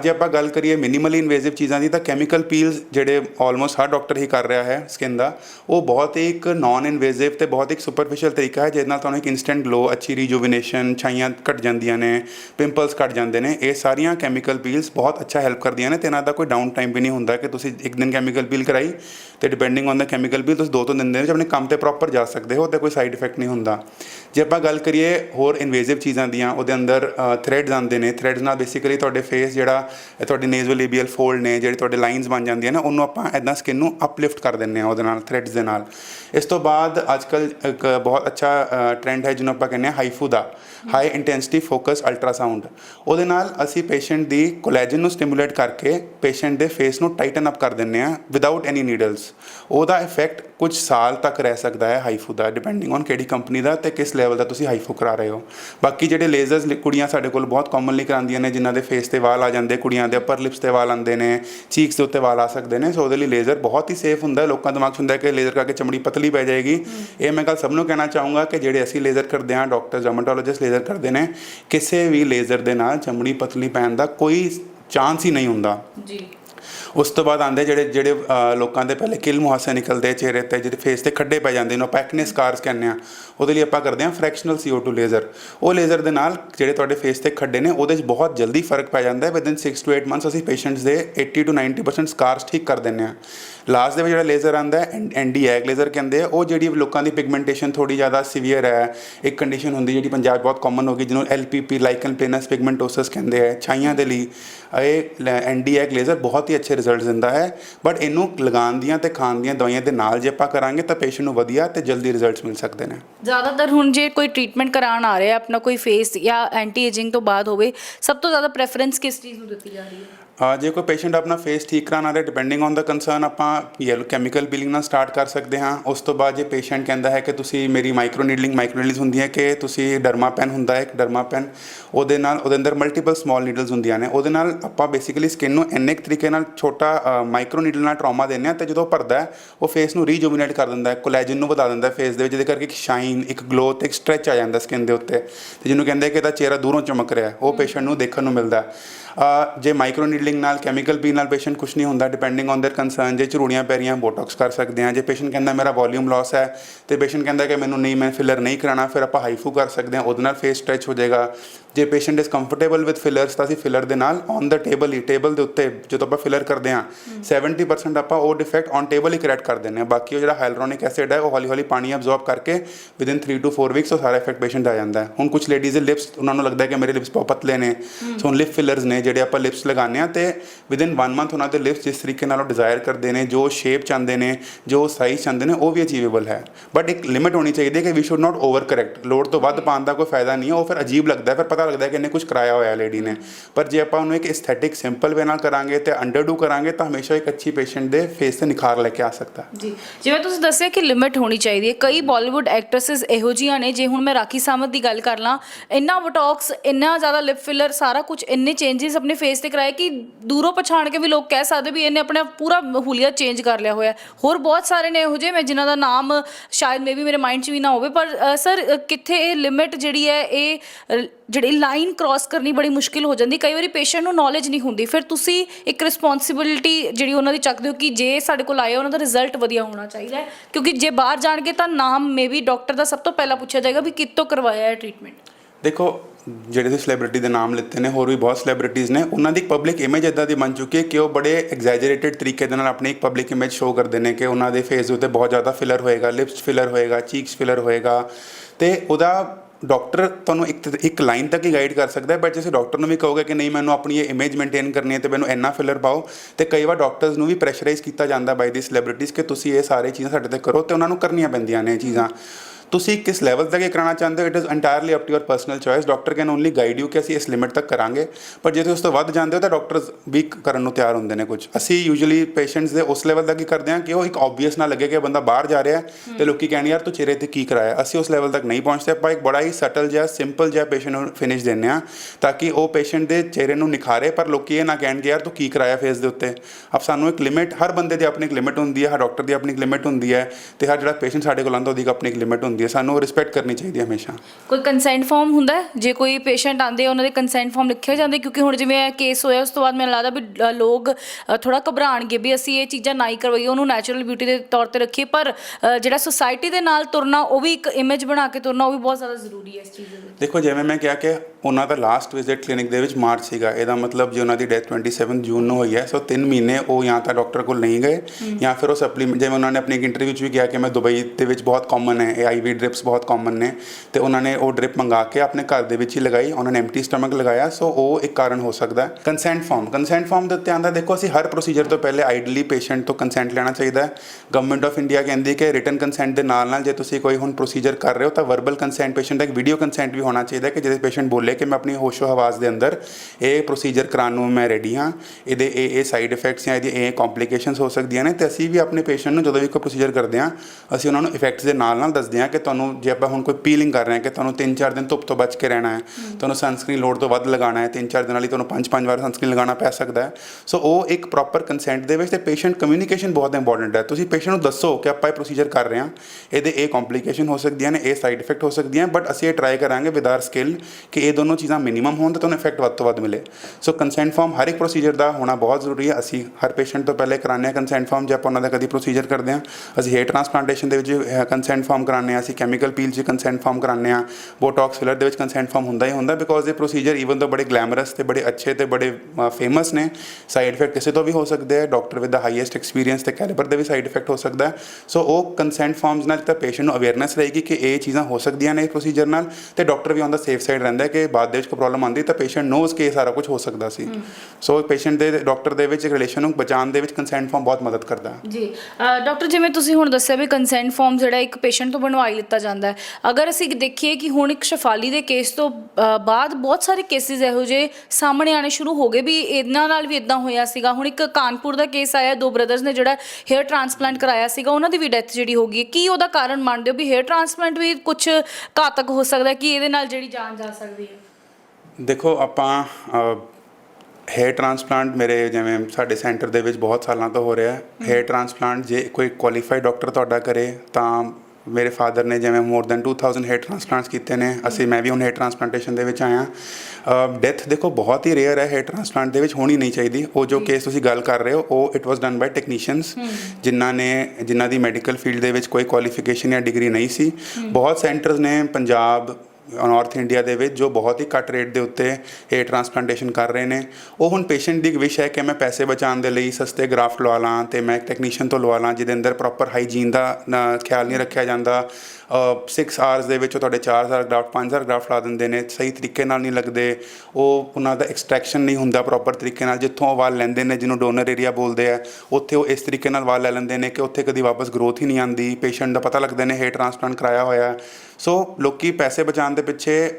ਜੇ ਆਪਾਂ ਗੱਲ ਕਰੀਏ ਮਿਨੀਮਲੀ ਇਨਵੇਸਿਵ ਚੀਜ਼ਾਂ ਦੀ ਤਾਂ ਕੈਮੀਕਲ ਪੀਲਸ ਜਿਹੜੇ ਆਲਮੋਸਟ ਹਰ ਡਾਕਟਰ ਹੀ ਕਰ ਰਿਹਾ ਹੈ ਸਕਿਨ ਦਾ, ਉਹ ਬਹੁਤ ਹੀ ਇੱਕ ਨਾਨ ਇਨਵੇਸਿਵ ਤੇ ਬਹੁਤ ਇੱਕ ਸੁਪਰਫੀਸ਼ੀਅਲ ਤਰੀਕਾ ਹੈ, ਜਿਹਦੇ ਨਾਲ ਤੁਹਾਨੂੰ ਇੱਕ ਇਨਸਟੈਂਟ ਗਲੋ ਅੱਛੀ ਰੀਜੂਵਿਨੇਸ਼ਨ ਛਾਈਆਂ ਘਟ ਜਾਂਦੀਆਂ ਨੇ ਪਿੰਪਲਸ ਘਟ ਜਾਂਦੇ ਨੇ, ਇਹ ਸਾਰੀਆਂ ਕੈਮੀਕਲ ਪੀਲਸ ਬਹੁਤ ਅੱਛਾ ਹੈਲਪ ਕਰਦੀਆਂ ਨੇ ਤੇ ਇਹਨਾਂ ਦਾ ਕੋਈ ਡਾਊਨ ਟਾਈਮ ਵੀ ਨਹੀਂ ਹੁੰਦਾ ਕਿ ਤੁਸੀਂ ਇੱਕ ਦਿਨ ਕੈਮੀਕਲ ਪੀਲ ਕਰਾਈ ਤੇ depending on the chemical peel ਤੁਸੀਂ ਦੋ ਤੋਂ ਤਿੰਨ ਦਿਨ ਵਿੱਚ ਆਪਣੇ ਕੰਮ ਤੇ ਪ੍ਰੋਪਰ ਜਾ ਸਕਦੇ ਹੋ ਤੇ ਕੋਈ ਸਾਈਡ ਇਫੈਕਟ ਨਹੀਂ ਹੁੰਦਾ। ਜੇ ਆਪਾਂ ਗੱਲ ਕਰੀਏ ਹੋਰ ਇਨਵੇਸਿਵ ਚੀਜ਼ਾਂ ਦੀਆਂ, ਉਹਦੇ ਅੰਦਰ ਥ੍ਰੈਡਸ ਆਉਂਦੇ ਨੇ। ਥ੍ਰੈਡਸ ਨਾਲ ਬੇਸਿਕਲੀ ਤੁਹਾਡੇ ਫੇਸ ਜਿਹੜਾ ਤੁਹਾਡੇ ਤੁਹਾਡੀ ਨੇਜ਼ੋਲੇਬੀਅਲ ਫੋਲਡ ਨੇ, ਜਿਹੜੇ ਤੁਹਾਡੇ ਲਾਈਨਸ ਬਣ ਜਾਂਦੀਆਂ ਨੇ, ਉਹਨੂੰ ਆਪਾਂ ਐਦਾਂ ਸਕਿਨ ਨੂੰ ਅਪਲਿਫਟ ਕਰ ਦਿੰਨੇ ਆ ਉਹਦੇ ਨਾਲ ਥ੍ਰੈਡਸ ਦੇ ਨਾਲ। ਇਸ ਤੋਂ ਬਾਅਦ ਅੱਜਕੱਲ ਇੱਕ ਬਹੁਤ ਅੱਛਾ ਟ੍ਰੈਂਡ ਹੈ ਜਿਹਨੂੰ ਆਪਾਂ ਕਹਿੰਦੇ ਆ ਹਾਈਫੂ ਦਾ ਹਾਈ ਇੰਟੈਂਸਿਟੀ ਫੋਕਸ ਅਲਟਰਾਸਾਊਂਡ ਉਹਦੇ ਨਾਲ ਅਸੀਂ ਪੇਸ਼ੈਂਟ ਦੀ ਕੋਲੇਜਨ ਨੂੰ ਸਟਿਮੂਲੇਟ ਕਰਕੇ ਪੇਸ਼ੈਂਟ ਦੇ ਫੇਸ ਨੂੰ ਟਾਈਟਨ ਅਪ ਕਰ ਦਿੰਨੇ ਆ ਵਿਦਆਊਟ ਐਨੀ ਨੀਡਲਸ ਉਹਦਾ ਇਫੈਕਟ ਕੁਝ ਸਾਲ ਤੱਕ ਰਹਿ ਸਕਦਾ ਹੈ ਹਾਈਫੂ ਦਾ ਡਿਪੈਂਡਿੰਗ ਔਨ ਕਿਹੜੀ ਕੰਪਨੀ ਦਾ ਤੇ ਕਿਸ ਲੈਵਲ ਦਾ ਤੁਸੀਂ ਹਾਈਫੂ ਕਰਾ ਰਹੇ ਹੋ। ਬਾਕੀ ਜਿਹੜੇ ਲੇਜ਼ਰਸ ਕੁੜੀਆਂ ਸਾਡੇ ਕੋਲ ਬਹੁਤ ਕਾਮਨਲੀ ਕਰਾਉਂਦੀਆਂ ਨੇ ਜਿਨ੍ਹਾਂ ਦੇ ਫੇਸ ਤੇ ਵਾਲ ਆ ਜਾਂਦੇ ਕੁੜੀਆਂ ਦੇ ਅਪਰ ਲਿਪਸ ਤੇ ਵਾਲ ਆਉਂਦੇ ਨੇ ਚੀਕਸ ਦੇ ਉੱਤੇ ਵਾਲ ਆ ਸਕਦੇ ਨੇ ਸੋ ਉਹਦੇ ਲਈ ਲੇਜ਼ਰ ਬਹੁਤ ਹੀ ਸੇਫ ਹੁੰਦਾ ਹੈ ਲੋਕਾਂ ਦੇ ਦਿਮਾਗ 'ਚ ਹੁੰਦਾ ਹੈ ਕਿ ਲੇਜ਼ਰ ਕਰਕੇ ਚਮੜੀ ਪਤਲੀ ਪੈ ਜਾਏਗੀ। ਇਹ ਮੈਂ ਗੱਲ ਸਭ ਨੂੰ ਕਹਿਣਾ ਚਾਹੂੰਗਾ ਕਿ ਜਿਹੜੇ ਅਸੀਂ ਲੇਜ਼ਰ ਕਰਦੇ ਹਾਂ ਡਾਕਟਰ ਡਰਮਾਟੋਲੋਜਿਸਟ ਲੇਜ਼ਰ ਕਰਦੇ ਨੇ, ਕਿਸੇ ਵੀ ਲੇਜ਼ਰ ਦੇ ਨਾਲ ਚਮੜੀ ਪਤਲੀ ਪੈਣ ਦਾ ਕੋਈ ਚਾਂਸ ਹੀ ਨਹੀਂ ਹੁੰਦਾ। ਜੀ। ਉਸ ਤੋਂ ਬਾਅਦ ਆਂਦੇ ਜਿਹੜੇ ਜਿਹੜੇ ਲੋਕਾਂ ਦੇ ਪਹਿਲੇ ਕਿਲ ਮੁਹਾਸੇ ਨਿਕਲਦੇ, ਚਿਹਰੇ ਤੇ ਜਿਹੜੇ ਫੇਸ ਤੇ ਖੱਡੇ ਪੈ ਜਾਂਦੇ ਨੇ ਉਹ ਪੈਕਨੇ ਸਕਾਰਸ ਕਹਿੰਦੇ ਆ ਉਹਦੇ ਲਈ ਆਪਾਂ ਕਰਦੇ ਆ ਫ੍ਰੈਕਸ਼ਨਲ CO2 ਲੇਜ਼ਰ ਉਹ ਲੇਜ਼ਰ ਦੇ ਨਾਲ ਜਿਹੜੇ ਤੁਹਾਡੇ ਫੇਸ ਤੇ ਖੱਡੇ ਨੇ, ਉਹਦੇ 'ਚ ਬਹੁਤ ਜਲਦੀ ਫ਼ਰਕ ਪੈ ਜਾਂਦਾ ਹੈ। ਵਿਦਿਨ 6 ਟੂ 8 ਮੰਥਸ ਅਸੀਂ ਪੇਸ਼ੈਂਟਸ ਦੇ 80 ਟੂ 90% ਸਕਾਰਸ ਠੀਕ ਕਰ ਦਿੰਨੇ ਆ ਲਾਸਟ ਦੇ ਵਿੱਚ ਜਿਹੜਾ ਲੇਜ਼ਰ ਆਂਦਾ ਹੈ ਐਨਡੀ ਐਗ ਲੇਜ਼ਰ ਕਹਿੰਦੇ ਆ, ਉਹ ਜਿਹੜੀ ਲੋਕਾਂ ਦੀ ਪਿਗਮੈਂਟੇਸ਼ਨ ਥੋੜੀ ਜ਼ਿਆਦਾ ਸੀਵੀਅਰ ਹੈ। ਇੱਕ ਕੰਡੀਸ਼ਨ ਹੁੰਦੀ ਜਿਹੜੀ ਪੰਜਾਬ 'ਚ ਬਹੁਤ ਕਾਮਨ ਹੋ ਗਈ, ਜਿਹਨੂੰ ਐਲਪੀਪੀ ਲਾਈਕਨ ਪਲੇਨਸ ਪਿਗਮੈਂਟੋਸਿਸ ਕਹਿੰਦੇ ਆ, ਛਾਈਆਂ ਦੇ ਲਈ। ਇਹ ਐਨਡੀ ਐਗ ਲੇਜ਼ਰ ਬਹੁਤ ਹੀ ਅੱਛੇ ਰਿਜ਼ਲਟਸ ਦਿੰਦਾ ਹੈ। ਬਟ ਇਹਨੂੰ ਲਗਾਉਣ ਦੀਆਂ ਤੇ ਖਾਣ ਦੀਆਂ ਦਵਾਈਆਂ ਦੇ ਨਾਲ ਜੇ ਆਪਾਂ ਕਰਾਂਗੇ ਤਾਂ ਪੇਸ਼ੈਂਟ ਨੂੰ ਵਧੀਆ ਤੇ ਜਲਦੀ ਰਿਜ਼ਲਟਸ ਮਿਲ ਸਕਦੇ ਨੇ। ਜ਼ਿਆਦਾਤਰ ਹੁਣ ਜੇ ਕੋਈ ਟ੍ਰੀਟਮੈਂਟ ਕਰਾਉਣ ਆ ਰਿਹਾ ਆਪਣਾ ਕੋਈ ਫੇਸ ਜਾਂ ਐਂਟੀ ਏਜਿੰਗ ਤੋਂ ਬਾਅਦ ਹੋਵੇ ਸਭ ਤੋਂ ਜ਼ਿਆਦਾ ਪ੍ਰੈਫਰੈਂਸ ਕਿਸ ਚੀਜ਼ ਨੂੰ ਦਿੱਤੀ ਜਾ ਰਹੀ ਹੈ? ਅ, ਜੇ ਕੋਈ ਪੇਸ਼ੈਂਟ ਆਪਣਾ ਫੇਸ ਠੀਕ ਕਰਾਉਣਾ ਹੈ ਡਿਪੈਂਡਿੰਗ ਔਨ ਦਾ ਕੰਸਰਨ ਆਪਾਂ ਯੈਲੋ ਕੈਮੀਕਲ ਪੀਲਿੰਗ ਨਾਲ ਸਟਾਰਟ ਕਰ ਸਕਦੇ ਹਾਂ। ਉਸ ਤੋਂ ਬਾਅਦ ਜੇ ਪੇਸ਼ੈਂਟ ਕਹਿੰਦਾ ਹੈ ਕਿ ਤੁਸੀਂ ਮੇਰੀ ਮਾਈਕਰੋ ਨੀਡਲਿੰਗ ਮਾਈਕਰੋ ਨੀਡਲਸ ਹੁੰਦੀ ਹੈ ਕਿ ਤੁਸੀਂ ਡਰਮਾ ਪੈਨ ਹੁੰਦਾ ਹੈ ਇੱਕ ਡਰਮਾ ਪੈਨ ਉਹਦੇ ਨਾਲ ਉਹਦੇ ਅੰਦਰ ਮਲਟੀਪਲ ਸਮਾਲ ਨੀਡਲਸ ਹੁੰਦੀਆਂ ਨੇ। ਉਹਦੇ ਨਾਲ ਆਪਾਂ ਬੇਸਿਕਲੀ ਸਕਿਨ ਨੂੰ ਇੰਨੇ ਕੁ ਤਰੀਕੇ ਨਾਲ ਛੋਟਾ ਮਾਈਕਰੋ ਨੀਡਲ ਨਾਲ ਟਰਾਮਾ ਦਿੰਦੇ ਹਾਂ ਤੇ ਜਦੋਂ ਭਰਦਾ ਉਹ ਫੇਸ ਨੂੰ ਰੀਜੂਮੀਨੇਟ ਕਰ ਦਿੰਦਾ ਹੈ ਕੋਲੇਜਨ ਨੂੰ ਵਧਾ ਦਿੰਦਾ ਹੈ ਫੇਸ ਦੇ ਵਿੱਚ ਜਿਹਦੇ ਕਰਕੇ ਇੱਕ ਸ਼ਾਈਨ ਇੱਕ ਗਲੋ ਤੇ ਇੱਕ ਸਟ੍ਰੈਚ ਆ ਜਾਂਦਾ ਸਕਿਨ ਦੇ ਉੱਤੇ। ਤੇ ਜਿਹਨੂੰ ਕਹਿੰਦੇ ਕਿ ਇਹਦਾ ਚਿਹਰਾ ਦੂਰੋਂ ਚਮਕ ਰਿਹਾ ਉਹ ਪੇਸ਼ੈਂਟ ਨੂੰ ਦੇਖਣ ਨੂੰ ਮਿਲਦਾ ਜੇ ਮਾਈਕਰੋ ਨੀਡਲਿੰਗ ਨਾਲ ਕੈਮੀਕਲ ਪੀ ਨਾਲ ਪੇਸ਼ੈਂਟ ਕੁਝ ਨਹੀਂ ਹੁੰਦਾ ਡਿਪੈਂਡਿੰਗ ਔਨ देयर ਕੰਸਰਨ ਜੇ ਝੁਰੜੀਆਂ ਪੈ ਰਹੀਆਂ ਬੋਟੌਕਸ ਕਰ ਸਕਦੇ ਹਾਂ ਜੇ ਪੇਸ਼ੈਂਟ ਕਹਿੰਦਾ ਮੇਰਾ ਵੋਲਿਊਮ ਲਾਸ ਹੈ ਤੇ ਪੇਸ਼ੈਂਟ ਕਹਿੰਦਾ ਕਿ ਮੈਨੂੰ ਨਹੀਂ ਮੈਂ ਫਿਲਰ ਨਹੀਂ ਕਰਾਣਾ ਫਿਰ ਆਪਾਂ ਹਾਈਫੂ ਕਰ ਸਕਦੇ ਹਾਂ ਉਹਦੇ ਨਾਲ ਫੇਸ ਸਟ੍ਰੈਚ ਹੋ ਜਾਏਗਾ ਜੇ patient is comfortable with fillers ਤਾਂ ਅਸੀਂ ਫਿਲਰ ਦੇ ਨਾਲ ਔਨ ਦਾ ਟੇਬਲ ਹੀ ਟੇਬਲ ਦੇ ਉੱਤੇ ਜਦੋਂ ਆਪਾਂ ਫਿਲਰ ਕਰਦੇ ਹਾਂ 70% ਆਪਾਂ ਉਹ ਡਿਫੈਕਟ ਔਨ ਟੇਬਲ ਹੀ ਕਰੈਕਟ ਕਰ ਦਿੰਦੇ ਹਾਂ। ਬਾਕੀ ਉਹ ਜਿਹੜਾ ਹਾਈਲਰੋਨਿਕ ਐਸਿਡ ਹੈ ਉਹ ਹੌਲੀ ਹੌਲੀ ਪਾਣੀ ਅਬਜ਼ੌਰਬ ਕਰਕੇ ਵਿਦਿਨ 3 ਟੂ 4 ਵੀਕਸ ਉਹ ਸਾਰਾ ਇਫੈਕਟ ਪੇਸ਼ੈਂਟ ਆ ਜਾਂਦਾ ਹੈ। ਹੁਣ ਕੁਝ ਲੇਡੀਜ਼ ਦੇ ਲਿਪਸ ਉਹਨਾਂ ਨੂੰ ਲੱਗਦਾ ਹੈ ਕਿ ਮੇਰੇ ਲਿਪਸ ਬਹੁਤ ਪਤਲੇ ਨੇ। ਸੋ ਹੁਣ ਲਿਪ ਫਿਲਰਸ ਨੇ ਜਿਹੜੇ ਆਪਾਂ ਲਿਪਸ ਲਗਾਉਂਦੇ ਹਾਂ ਤੇ ਵਿਦਿਨ 1 ਮੰਥ ਉਹਨਾਂ ਦੇ ਲਿਪਸ ਜਿਸ ਤਰੀਕੇ ਨਾਲ ਉਹ ਡਿਜ਼ਾਇਰ ਕਰਦੇ ਨੇ ਜੋ ਸ਼ੇਪ ਚਾਹੁੰਦੇ ਨੇ ਜੋ ਸਾਈਜ਼ ਚਾਹੁੰਦੇ ਨੇ ਉਹ ਵੀ ਅਚੀਵੇਬਲ ਹੈ। ਬਟ ਇੱਕ ਲਿਮਿਟ ਹੋਣੀ ਚਾਹੀਦੀ ਹੈ ਕਿ we should not over correct load ਤੋਂ ਵੱਧ ਪਾਉਣ ਦਾ ਕੋਈ ਫਾਇਦਾ ਨਹੀਂ ਹੈ ਉਹ ਫਿਰ ਅਜੀਬ ਲੱਗਦਾ ਹੈ ਫਿਰ ਪਤਾ ਲੱਗਦਾ ਕਿ ਇਹਨੇ ਕੁਝ ਕਰਾਇਆ ਹੋਇਆ ਲੇਡੀ ਨੇ। ਪਰ ਜੇ ਆਪਾਂ ਉਹਨੂੰ ਇੱਕ ਐਸਥੈਟਿਕ ਸਿੰਪਲ ਵੇ ਨਾਲ ਕਰਾਂਗੇ ਤੇ ਅੰਡਰਡੂ ਕਰਾਂਗੇ ਤਾਂ ਹਮੇਸ਼ਾ ਇੱਕ ਅੱਛੀ ਪੇਸ਼ੈਂਟ ਦੇ ਫੇਸ ਤੇ ਨਿਖਾਰ ਲੈ ਕੇ ਆ ਸਕਦਾ ਜੀ। ਜਿਵੇਂ ਤੁਸੀਂ ਦੱਸਿਆ ਕਿ ਲਿਮਿਟ ਹੋਣੀ ਚਾਹੀਦੀ ਹੈ। ਕਈ ਬਾਲੀਵੁੱਡ ਐਕਟ੍ਰੈਸਸ ਇਹੋ ਜਿਹੀਆਂ ਨੇ ਜੇ ਹੁਣ ਮੈਂ ਰਾਖੀ ਸਾਮਤ ਦੀ ਗੱਲ ਕਰ ਲਾਂ ਇੰਨਾ ਬਟੌਕਸ ਇੰਨਾ ਜ਼ਿਆਦਾ ਲਿਪ ਫਿਲਰ ਸਾਰਾ ਕੁਝ ਇੰਨੇ ਚੇਂजेस ਆਪਣੇ ਫੇਸ ਤੇ ਕਰਾਏ ਕਿ ਦੂਰੋਂ ਪਛਾਣ ਕੇ ਵੀ ਲੋਕ ਕਹਿ ਸਕਦੇ ਵੀ ਇਹਨੇ ਆਪਣਾ ਪੂਰਾ ਹੁਲੀਆ ਚੇਂਜ ਕਰ ਲਿਆ ਹੋਇਆ ਹੋਰ ਬਹੁਤ ਸਾਰੇ ਨੇ ਇਹੋ ਜਿਹੇ ਮੈਂ ਜਿਨ੍ਹਾਂ ਦਾ ਨਾਮ ਸ਼ਾਇਦ ਮੇਬੀ ਮੇਰੇ ਮਾਈਂਡ 'ਚ ਵੀ ਨਾ ਹੋਵੇ ਪਰ ਸਰ ਕਿੱਥੇ ਇਹ ਲਿਮਿਟ ਜਿਹੜੀ ਹੈ ਇਹ ਅ, ਜਿਹੜੀ ਲਾਈਨ ਕ੍ਰਾਸ ਕਰਨੀ ਬੜੀ ਮੁਸ਼ਕਿਲ ਹੋ ਜਾਂਦੀ। ਕਈ ਵਾਰੀ ਪੇਸ਼ੈਂਟ ਨੂੰ ਨੌਲੇਜ ਨਹੀਂ ਹੁੰਦੀ। ਫਿਰ ਤੁਸੀਂ ਇੱਕ ਰਿਸਪੌਂਸਿਬਿਲਿਟੀ ਜਿਹੜੀ ਉਹਨਾਂ ਦੀ ਚੱਕਦੇ ਹੋ ਕਿ ਜੇ ਸਾਡੇ ਕੋਲ ਆਏ ਉਹਨਾਂ ਦਾ ਰਿਜ਼ਲਟ ਵਧੀਆ ਹੋਣਾ ਚਾਹੀਦਾ ਹੈ। ਕਿਉਂਕਿ ਜੇ ਬਾਹਰ ਜਾਣਗੇ ਤਾਂ ਨਾਮ ਮੇਬੀ ਡਾਕਟਰ ਦਾ ਸਭ ਤੋਂ ਪਹਿਲਾਂ ਪੁੱਛਿਆ ਜਾਏਗਾ ਵੀ ਕਿੱਥੋਂ ਕਰਵਾਇਆ ਹੈ ਟ੍ਰੀਟਮੈਂਟ ਦੇਖੋ, ਜਿਹੜੇ ਤੁਸੀਂ ਸੈਲੀਬ੍ਰਿਟੀ ਦੇ ਨਾਮ ਲਿੱਤੇ ਨੇ, ਹੋਰ ਵੀ ਬਹੁਤ ਸੈਲੀਬ੍ਰਿਟੀਜ਼ ਨੇ, ਉਹਨਾਂ ਦੀ ਪਬਲਿਕ ਇਮੇਜ ਇਦਾਂ ਦੀ ਬਣ ਚੁੱਕੀ ਹੈ ਕਿ ਉਹ ਬੜੇ ਐਗਜ਼ੈਜਰੇਟਿਡ ਤਰੀਕੇ ਦੇ ਨਾਲ ਆਪਣੀ ਇੱਕ ਪਬਲਿਕ ਇਮੇਜ ਸ਼ੋਅ ਕਰਦੇ ਨੇ ਕਿ ਉਹਨਾਂ ਦੇ ਫੇਸ ਦੇ ਉੱਤੇ ਬਹੁਤ ਜ਼ਿਆਦਾ ਫਿਲਰ ਹੋਏਗਾ ਲਿਪਸ ਫਿਲਰ ਹੋਏਗਾ ਚੀਕਸ ਫਿਲਰ ਹੋਏਗਾ। ਤੇ ਉਹਦਾ ਡਾਕਟਰ ਤੁਹਾਨੂੰ ਇੱਕ ਇੱਕ ਲਾਈਨ ਤੱਕ ਹੀ ਗਾਈਡ ਕਰ ਸਕਦਾ ਹੈ ਬਟ ਜੇ ਤੁਸੀਂ ਡਾਕਟਰ ਨੂੰ ਵੀ ਕਹੋਗੇ ਕਿ ਨਹੀਂ, ਮੈਨੂੰ ਆਪਣੀ ਇਹ ਇਮੇਜ ਮੇਨਟੇਨ ਕਰਨੀ ਹੈ ਤੇ ਮੈਨੂੰ ਇੰਨਾ ਫਿਲਰ ਪਾਓ ਤੇ ਕਈ ਵਾਰ ਡਾਕਟਰਸ ਨੂੰ ਵੀ ਪ੍ਰੈਸ਼ਰਾਈਜ਼ ਕੀਤਾ ਜਾਂਦਾ ਬਾਈ ਦੀ ਸੈਲੀਬ੍ਰਿਟੀਜ਼ ਕਿ ਤੁਸੀਂ ਇਹ ਸਾਰੇ ਚੀਜ਼ਾਂ ਸਾਡੇ ਤੇ ਕਰੋ ਤੇ ਉਹਨਾਂ ਨੂੰ ਕਰਨੀਆਂ ਪੈਂਦੀਆਂ ਨੇ ਇਹ ਚੀਜ਼ਾਂ। ਤੁਸੀਂ ਕਿਸ ਲੈਵਲ ਤੱਕ ਇਹ ਕਰਾਉਣਾ ਚਾਹੁੰਦੇ ਹੋ? It is entirely up to your personal choice doctor can only guide you ਕਿ ਅਸੀਂ ਇਸ ਲਿਮਿਟ ਤੱਕ ਕਰਾਂਗੇ। ਪਰ ਜੇ ਤੁਸੀਂ ਉਸ ਤੋਂ ਵੱਧ ਜਾਂਦੇ ਹੋ ਤਾਂ ਡਾਕਟਰਸ ਵੀ ਕਰਨ ਨੂੰ ਤਿਆਰ ਹੁੰਦੇ ਨੇ ਕੁਝ। ਅਸੀਂ ਯੂਜੂਲੀ ਪੇਸ਼ੈਂਟਸ ਦੇ ਉਸ ਲੈਵਲ ਤੱਕ ਹੀ ਕਰਦੇ ਹਾਂ ਕਿ ਉਹ ਇੱਕ ਆਬਵੀਅਸ ਨਾ ਲੱਗੇ ਕਿ ਬੰਦਾ ਬਾਹਰ ਜਾ ਰਿਹਾ ਹੈ ਤੇ ਲੋਕੀ ਕਹਿਣ ਯਾਰ ਤੂੰ ਚਿਹਰੇ ਤੇ ਕੀ ਕਰਾਇਆ? ਅਸੀਂ ਉਸ ਲੈਵਲ ਤੱਕ ਨਹੀਂ ਪਹੁੰਚਦੇ। ਆਪਾਂ ਇੱਕ ਬੜਾ ਹੀ ਸਟਲ ਜਿਹਾ ਸਿੰਪਲ ਜਿਹਾ ਪੇਸ਼ੈਂਟ ਨੂੰ ਫਿਨਿਸ਼ ਦਿੰਦੇ ਹਾਂ ਤਾਂ ਕਿ ਉਹ ਪੇਸ਼ੈਂਟ ਦੇ ਚਿਹਰੇ ਨੂੰ ਨਿਖਾਰੇ। ਪਰ ਲੋਕੀ ਇਹ ਨਾ ਕਹਿਣ ਕਿ ਯਾਰ ਤੂੰ ਕੀ ਕਰਾਇਆ ਫੇਸ ਦੇ ਉੱਤੇ? ਅਬ ਸਾਨੂੰ ਇੱਕ ਲਿਮਿਟ ਹਰ ਬੰਦੇ ਦੀ ਆਪਣੀ ਇੱਕ ਲਿਮਿਟ ਹੁੰਦੀ ਹੈ ਹਰ ਡਾਕਟਰ ਦੀ ਆਪਣੀ ਇੱਕ ਲਿਮਿਟ ਹੁੰਦੀ ਹੈ ਤੇ ਹਰ ਜਿਹੜਾ ਪੇਸ਼ੈਂਟ ਸਾਡੇ ਕੋਲ ਆਉਂਦਾ ਉਹਦੀ ਆਪਣੀ ਇੱਕ ਲਿਮਿਟ ਹੁੰਦੀ ਹੈ ਸਾਨੂੰ ਰਿਸਪੈਕਟ ਕਰਨੀ ਚਾਹੀਦੀ ਹੈ ਹਮੇਸ਼ਾ। ਕੋਈ ਕੰਸੈਂਟ ਫਾਰਮ ਹੁੰਦਾ ਹੈ? ਜੇ ਕੋਈ ਪੇਸ਼ੈਂਟ ਆਂਦੇ ਉਹਨਾਂ ਦੇ ਕੰਸੈਂਟ ਫਾਰਮ ਲਿਖੇ ਜਾਂਦੇ? ਕਿਉਂਕਿ ਹੁਣ ਜਿਵੇਂ ਇਹ ਕੇਸ ਹੋਇਆ ਉਸ ਤੋਂ ਬਾਅਦ ਮੈਨੂੰ ਲੱਗਦਾ ਵੀ ਅ, ਲੋਕ ਅ, ਥੋੜਾ ਘਬਰਾਣਗੇ ਵੀ ਅਸੀਂ ਇਹ ਚੀਜ਼ਾਂ ਨਾ ਹੀ ਕਰਵਾਈਏ ਉਹਨੂੰ ਨੈਚੁਰਲ ਬਿਊਟੀ ਦੇ ਤੌਰ ਤੇ ਰੱਖੀਏ। ਪਰ ਅ, ਜਿਹੜਾ ਸੁਸਾਇਟੀ ਦੇ ਨਾਲ ਤੁਰਨਾ ਉਹ ਵੀ ਇੱਕ ਇਮੇਜ ਬਣਾ ਕੇ ਤੁਰਨਾ ਉਹ ਵੀ ਬਹੁਤ ਜ਼ਿਆਦਾ ਜ਼ਰੂਰੀ ਹੈ ਇਸ ਚੀਜ਼ ਦੇ ਵਿੱਚ। ਦੇਖੋ ਜਿਵੇਂ ਮੈਂ ਕਿਹਾ ਕਿ ਉਹਨਾਂ ਦਾ ਲਾਸਟ ਵਿਜ਼ਿਟ ਕਲੀਨਿਕ ਦੇ ਵਿੱਚ ਮਾਰਚ ਸੀਗਾ। ਇਹਦਾ ਮਤਲਬ ਜੇ ਉਹਨਾਂ ਦੀ ਡੈਥ 27 ਜੂਨ ਨੂੰ ਹੋਈ ਹੈ ਸੋ 3 ਮਹੀਨੇ ਉਹ ਜਾਂ ਤਾਂ ਡਾਕਟਰ ਕੋਲ ਨਹੀਂ ਗਏ ਜਾਂ ਫਿਰ ਉਹ ਸਪਲੀਮੈਂਟ ਜਿਵੇਂ ਉਹਨਾਂ ਨੇ ਆਪਣੀ ਇੱਕ ਇੰਟਰਵਿਊ ਵਿੱਚ ਵੀ ਕਿਹਾ ਕਿ ਮੈਂ ਦੁਬਈ ਦੇ ਵਿੱਚ ਬਹੁਤ ਕਾਮਨ ਹੈ ਇਹ ਆਈਵੀ ਡ੍ਰਿਪਸ ਬਹੁਤ ਕਾਮਨ ਨੇ ਤੇ ਉਹਨਾਂ ਨੇ ਉਹ ਡ੍ਰਿਪ ਮੰਗਾ ਕੇ ਆਪਣੇ ਘਰ ਦੇ ਵਿੱਚ ਹੀ ਲਗਾਈ, ਉਹਨਾਂ ਨੇ ਐਮਟੀ ਸਟਮਕ ਲਗਾਇਆ ਸੋ ਉਹ ਇੱਕ ਕਾਰਨ ਹੋ ਸਕਦਾ ਹੈ। ਕੰਸੈਂਟ ਫਾਰਮ ਕੰਸੈਂਟ ਫਾਰਮ ਦੇ ਉੱਤੇ ਆਂਦਾ ਦੇਖੋ ਅਸੀਂ ਹਰ ਪ੍ਰੋਸੀਜਰ ਤੋਂ ਪਹਿਲੇ ਆਈਡਲੀ ਪੇਸ਼ੈਂਟ ਤੋਂ ਕੰਸੈਂਟ ਲੈਣਾ ਚਾਹੀਦਾ ਹੈ। ਗਵਰਨਮੈਂਟ ਆਫ ਇੰਡੀਆ ਕਹਿੰਦੀ ਕਿ ਰਿਟਨ ਕੰਸੈਂਟ ਦੇ ਨਾਲ ਨਾਲ ਜੇ ਤੁਸੀਂ ਕੋਈ ਹੁਣ ਪ੍ਰੋਸੀਜਰ ਕਰ ਰਹੇ ਹੋ ਤਾਂ ਵਰਬਲ ਕੰਸੈਂਟ ਪੇਸ਼ੈਂਟ ਦਾ ਇੱਕ ਵੀਡੀਓ ਕੰਸੈਂਟ ਵੀ ਹੋਣਾ ਚਾਹੀਦਾ ਕਿ ਜਿਹਦੇ ਪੇਸ਼ੈਂਟ ਬੋਲੇ ਕਿ ਮੈਂ ਆਪਣੀ ਹੋਸ਼ੋ ਹਵਾਸ ਦੇ ਅੰਦਰ ਇਹ ਪ੍ਰੋਸੀਜਰ ਕਰਾਉਣ ਨੂੰ ਮੈਂ ਰੈਡੀ ਹਾਂ, ਇਹਦੇ ਇਹ ਇਹ ਸਾਈਡ ਇਫੈਕਟਸ ਜਾਂ ਇਹਦੀ ਇਹ ਕੰਪਲਿਕੇਸ਼ਨਸ ਹੋ ਸਕਦੀਆਂ ਨੇ ਤੇ ਅਸੀਂ ਵੀ ਆਪਣੇ ਪੇਸ਼ੈਂਟ ਨੂੰ ਜਦੋਂ ਵੀ ਕੋਈ ਪ੍ਰੋਸੀਜਰ ਕਰਦੇ ਹਾਂ, ਅਸੀਂ ਉਹਨਾਂ ਨੂੰ ਇਫੈਕਟਸ ਦੇ ਨਾਲ ਨਾਲ ਦੱਸਦੇ ਹਾਂ ਕਿ ਤੁਹਾਨੂੰ ਜੇ ਆਪਾਂ ਹੁਣ ਕੋਈ ਪੀਲਿੰਗ ਕਰ ਰਹੇ ਹਾਂ ਕਿ ਤੁਹਾਨੂੰ 3-4 ਦਿਨ ਧੁੱਪ ਤੋਂ ਬਚ ਕੇ ਰਹਿਣਾ ਹੈ ਤੁਹਾਨੂੰ ਸਨਸਕ੍ਰੀਨ ਲੋਡ ਤੋਂ ਵੱਧ ਲਗਾਉਣਾ ਹੈ 3-4 ਦਿਨਾਂ ਲਈ ਤੁਹਾਨੂੰ 5-5 ਵਾਰ ਸਨਸਕ੍ਰੀਨ ਲਗਾਉਣਾ ਪੈ ਸਕਦਾ ਹੈ। ਸੋ ਉਹ ਇੱਕ ਪ੍ਰੋਪਰ ਕੰਸੈਂਟ ਦੇ ਵਿੱਚ ਤੇ ਪੇਸ਼ੈਂਟ ਕਮਿਊਨੀਕੇਸ਼ਨ ਬਹੁਤ ਇੰਪੋਰਟੈਂਟ ਹੈ। ਤੁਸੀਂ ਪੇਸ਼ੈਂਟ ਨੂੰ ਦੱਸੋ ਕਿ ਆਪਾਂ ਇਹ ਪ੍ਰੋਸੀਜਰ ਕਰ ਰਹੇ ਹਾਂ। ਇਹਦੇ ਇਹ ਕੰਪਲਿਕੇਸ਼ਨ ਹੋ ਸਕਦੀਆਂ ਨੇ ਇਹ ਸਾਈਡ ਇਫੈਕਟ ਹੋ ਸਕਦੀਆਂ ਬਟ ਅਸੀਂ ਇਹ ਟਰਾਈ ਕਰਾਂਗੇ ਵਿਦ ਆਰ ਸਕਿੱਲ ਕਿ ਇਹ ਦੋਨੋਂ ਚੀਜ਼ਾਂ ਮਿਨੀਮਮ ਹੋਣ ਤੇ ਤੁਹਾਨੂੰ ਇਫੈਕਟ ਵੱਧ ਤੋਂ ਵੱਧ ਮਿਲੇ। ਸੋ ਕੰਸੈਂਟ ਫਾਰਮ ਹਰ ਇੱਕ ਪ੍ਰੋਸੀਜਰ ਦਾ ਹੋਣਾ ਬਹੁਤ ਜ਼ਰੂਰੀ ਹੈ। ਅਸੀਂ ਹਰ ਪੇਸ਼ੈਂਟ ਤੋਂ ਪਹਿਲੇ ਕਰਾਉਂਦੇ ਹਾਂ ਕੰਸੈਂਟ ਫਾਰਮ ਜੇ ਆਪਾਂ ਉਹਨਾਂ ਦਾ ਕਦੀ ਪ੍ਰੋਸੀਜਰ ਕਰਦੇ ਹਾਂ ਅਸੀਂ ਹੇਅਰ ਟ੍ਰਾਂਸਪਲਾਂਟੇਸ਼ਨ ਦੇ ਵਿੱਚ ਕੰਸੈਂਟ ਫਾਰਮ ਕਰਾਉਂਦੇ ਹਾਂ ਅਸੀਂ ਕੈਮੀਕਲ ਪੀਲ 'ਚ ਕੰਸੈਂਟ ਫਾਰਮ ਕਰਾਉਂਦੇ ਹਾਂ ਬੋਟੌਕਸ ਫਿਲਰ ਦੇ ਵਿੱਚ ਕੰਸੈਂਟ ਫਾਰਮ ਹੁੰਦਾ ਹੀ ਹੁੰਦਾ ਬਿਕੋਜ਼ ਇਹ ਪ੍ਰੋਸੀਜਰ ਈਵਨ ਦੋ ਬੜੇ ਗਲੈਮਰਸ ਤੇ ਬੜੇ ਅੱਛੇ ਤੇ ਬੜੇ ਫੇਮਸ ਨੇ ਸਾਈਡ ਇਫੈਕਟ ਕਿਸੇ ਤੋਂ ਵੀ ਹੋ ਸਕਦੇ ਆ doctor with the highest experience ਤੇ ਕੈਲੀਬਰ ਦੇ ਵੀ ਸਾਈਡ ਇਫੈਕਟ ਹੋ ਸਕਦਾ ਸੋ ਉਹ ਕੰਸੈਂਟ ਫਾਰਮਸ ਨਾਲ ਤਾਂ ਪੇਸ਼ੈਂਟ ਨੂੰ ਅਵੇਅਰਨੈਸ ਰਹੇਗੀ ਕਿ ਇਹ ਚੀਜ਼ਾਂ ਹੋ ਸਕਦੀਆਂ ਨੇ ਇਸ ਪ੍ਰੋਸੀਜਰ ਨਾਲ ਤੇ ਡਾਕਟਰ ਵੀ ਔਨ ਦਾ ਸੇਫ ਸਾਈਡ ਰਹਿੰਦਾ ਕਿ ਬਾਅਦ ਦੇ ਵਿੱਚ ਕੋਈ ਪ੍ਰੋਬਲਮ ਆਉਂਦੀ ਤਾਂ ਪੇਸ਼ੈਂਟ ਨੋਜ਼ ਕਿ ਇਹ ਸਾਰਾ ਕੁਝ ਹੋ ਸਕਦਾ ਸੀ। ਸੋ ਪੇਸ਼ੈਂਟ ਦੇ ਡਾਕਟਰ ਦੇ ਵਿੱਚ ਰਿਲੇਸ਼ਨ ਨੂੰ ਬਚਾਉਣ ਦੇ ਵਿੱਚ ਕੰਸੈਂਟ ਫਾਰਮ ਬਹੁਤ ਮਦਦ ਕਰਦਾ ਜੀ ਡਾਕਟਰ ਜਿਵੇਂ ਤੁਸੀਂ ਹੁਣ ਦੱਸਿਆ ਵੀ ਕੰਸੈਂਟ ਫਾਰਮ ਜਿਹੜਾ ਇੱਕ ਪੇਸ਼ੈਂਟ ਤੋਂ ਬਣਵਾਈ ਲਿੱਤਾ ਜਾਂਦਾ ਹੈ। ਅਗਰ ਅਸੀਂ ਦੇਖੀਏ ਕਿ ਹੁਣ ਇੱਕ ਸ਼ਫਾਲੀ ਦੇ ਕੇਸ ਤੋਂ ਬਾਅਦ ਬਹੁਤ ਸਾਰੇ ਕੇਸਿਸ ਇਹੋ ਜਿਹੇ ਸਾਹਮਣੇ ਆਣੇ ਸ਼ੁਰੂ ਹੋ ਗਏ ਵੀ ਇਹਨਾਂ ਨਾਲ ਵੀ ਇਦਾਂ ਹੋਇਆ ਸੀਗਾ। ਹੁਣ ਇੱਕ ਕਾਨਪੁਰ ਦਾ ਕੇਸ ਆਇਆ ਦੋ ਬ੍ਰਦਰਸ ਨੇ ਜਿਹੜਾ ਹੇਅਰ ਟ੍ਰਾਂਸਪਲਾਂਟ ਕਰਾਇਆ ਸੀਗਾ ਉਹਨਾਂ ਦੀ ਵੀ ਡੈਥ ਜਿਹੜੀ ਹੋ ਗਈ। ਕੀ ਉਹਦਾ ਕਾਰਨ ਮੰਨਦੇ ਹੋ ਵੀ ਹੇਅਰ ਟ੍ਰਾਂਸਪਲਾਂਟ ਵੀ ਕੁਝ ਘਾਤਕ ਹੋ ਸਕਦਾ ਹੈ ਕਿ ਇਹਦੇ ਨਾਲ ਜਿਹੜੀ ਜਾਨ ਜਾ ਸਕਦੀ ਹੈ? ਦੇਖੋ ਆਪਾਂ ਹੇਅਰ ਟ੍ਰਾਂਸਪਲਾਂਟ ਮੇਰੇ ਜਿਵੇਂ ਸਾਡੇ ਸੈਂਟਰ ਦੇ ਵਿੱਚ ਬਹੁਤ ਸਾਲਾਂ ਤੋਂ ਹੋ ਰਿਹਾ ਹੈ। ਹੇਅਰ ਟ੍ਰਾਂਸਪਲਾਂਟ ਜੇ ਕੋਈ ਕੁਆਲੀਫਾਈਡ ਡਾਕਟਰ ਤੁਹਾਡਾ ਕਰੇ ਤਾਂ ਮੇਰੇ ਫਾਦਰ ਨੇ ਜਿਵੇਂ ਮੋਰ ਦੈਨ 2000 ਹੇਅਰ ਟ੍ਰਾਂਸਪਲਾਂਟਸ ਕੀਤੇ ਨੇ ਅਸੀਂ ਮੈਂ ਵੀ ਹੁਣ ਹੇਅਰ ਟ੍ਰਾਂਸਪਲਾਂਟੇਸ਼ਨ ਦੇ ਵਿੱਚ ਆਇਆ। ਡੈਥ ਦੇਖੋ ਬਹੁਤ ਹੀ ਰੇਅਰ ਹੈ ਹੇਅਰ ਟ੍ਰਾਂਸਪਲਾਂਟ ਦੇ ਵਿੱਚ ਹੋਣੀ ਨਹੀਂ ਚਾਹੀਦੀ। ਉਹ ਜੋ ਕੇਸ ਤੁਸੀਂ ਗੱਲ ਕਰ ਰਹੇ ਹੋ ਉਹ it was done by technicians ਜਿਨ੍ਹਾਂ ਨੇ ਜਿਨ੍ਹਾਂ ਦੀ ਮੈਡੀਕਲ ਫੀਲਡ ਦੇ ਵਿੱਚ ਕੋਈ ਕੁਆਲੀਫਿਕੇਸ਼ਨ ਜਾਂ ਡਿਗਰੀ ਨਹੀਂ ਸੀ। ਬਹੁਤ ਸੈਂਟਰਸ ਨੇ ਪੰਜਾਬ ਨਾਰਥ ਇੰਡੀਆ ਦੇ ਵਿੱਚ ਜੋ ਬਹੁਤ ਹੀ ਘੱਟ ਰੇਟ ਦੇ ਉੱਤੇ ਹੇਅਰ ਟ੍ਰਾਂਸਪਲਾਂਟੇਸ਼ਨ ਕਰ ਰਹੇ ਨੇ। ਉਹ ਹੁਣ ਪੇਸ਼ੈਂਟ ਦੀ ਵਿਸ਼ ਹੈ ਕਿ ਮੈਂ ਪੈਸੇ ਬਚਾਉਣ ਦੇ ਲਈ ਸਸਤੇ ਗ੍ਰਾਫਟ ਲਵਾ ਲਾਂ ਤੇ ਮੈਂ ਇੱਕ ਟੈਕਨੀਸ਼ੀਅਨ ਤੋਂ ਲਵਾ ਲਾਂ ਜਿਹਦੇ ਅੰਦਰ ਪ੍ਰੋਪਰ ਹਾਈਜੀਨ ਦਾ ਖਿਆਲ ਨਹੀਂ ਰੱਖਿਆ ਜਾਂਦਾ। 6 ਆਵਰਸ ਦੇ ਵਿੱਚ ਉਹ ਤੁਹਾਡੇ 4000 ਗ੍ਰਾਫਟ 5000 ਗ੍ਰਾਫਟ ਲਾ ਦਿੰਦੇ ਨੇ, ਸਹੀ ਤਰੀਕੇ ਨਾਲ ਨਹੀਂ ਲੱਗਦੇ। ਉਹ, ਉਹਨਾਂ ਦਾ ਐਕਸਟ੍ਰੈਕਸ਼ਨ ਨਹੀਂ ਹੁੰਦਾ ਪ੍ਰੋਪਰ ਤਰੀਕੇ ਨਾਲ, ਜਿੱਥੋਂ ਉਹ ਵਾਲ ਲੈਂਦੇ ਨੇ, ਜਿਹਨੂੰ ਡੋਨਰ ਏਰੀਆ ਬੋਲਦੇ ਆ, ਉੱਥੇ ਉਹ ਇਸ ਤਰੀਕੇ ਨਾਲ ਵਾਲ ਲੈ ਲੈਂਦੇ ਨੇ ਕਿ ਉੱਥੇ ਕਦੀ ਵਾਪਸ ਗਰੋਥ ਹੀ ਨਹੀਂ ਆਉਂਦੀ। ਪੇਸ਼ੈਂਟ ਦਾ ਪਤਾ ਲੱਗਦਾ ਨੇ ਹੇਅਰ ਟ੍ਰਾਂਸਪਲਾਂਟ ਕਰਾਇਆ ਹੋਇਆ। ਸੋ ਲੋਕੀ ਪੈਸੇ ਬਚਾਉਣ ਦੇ ਪਿੱਛੇ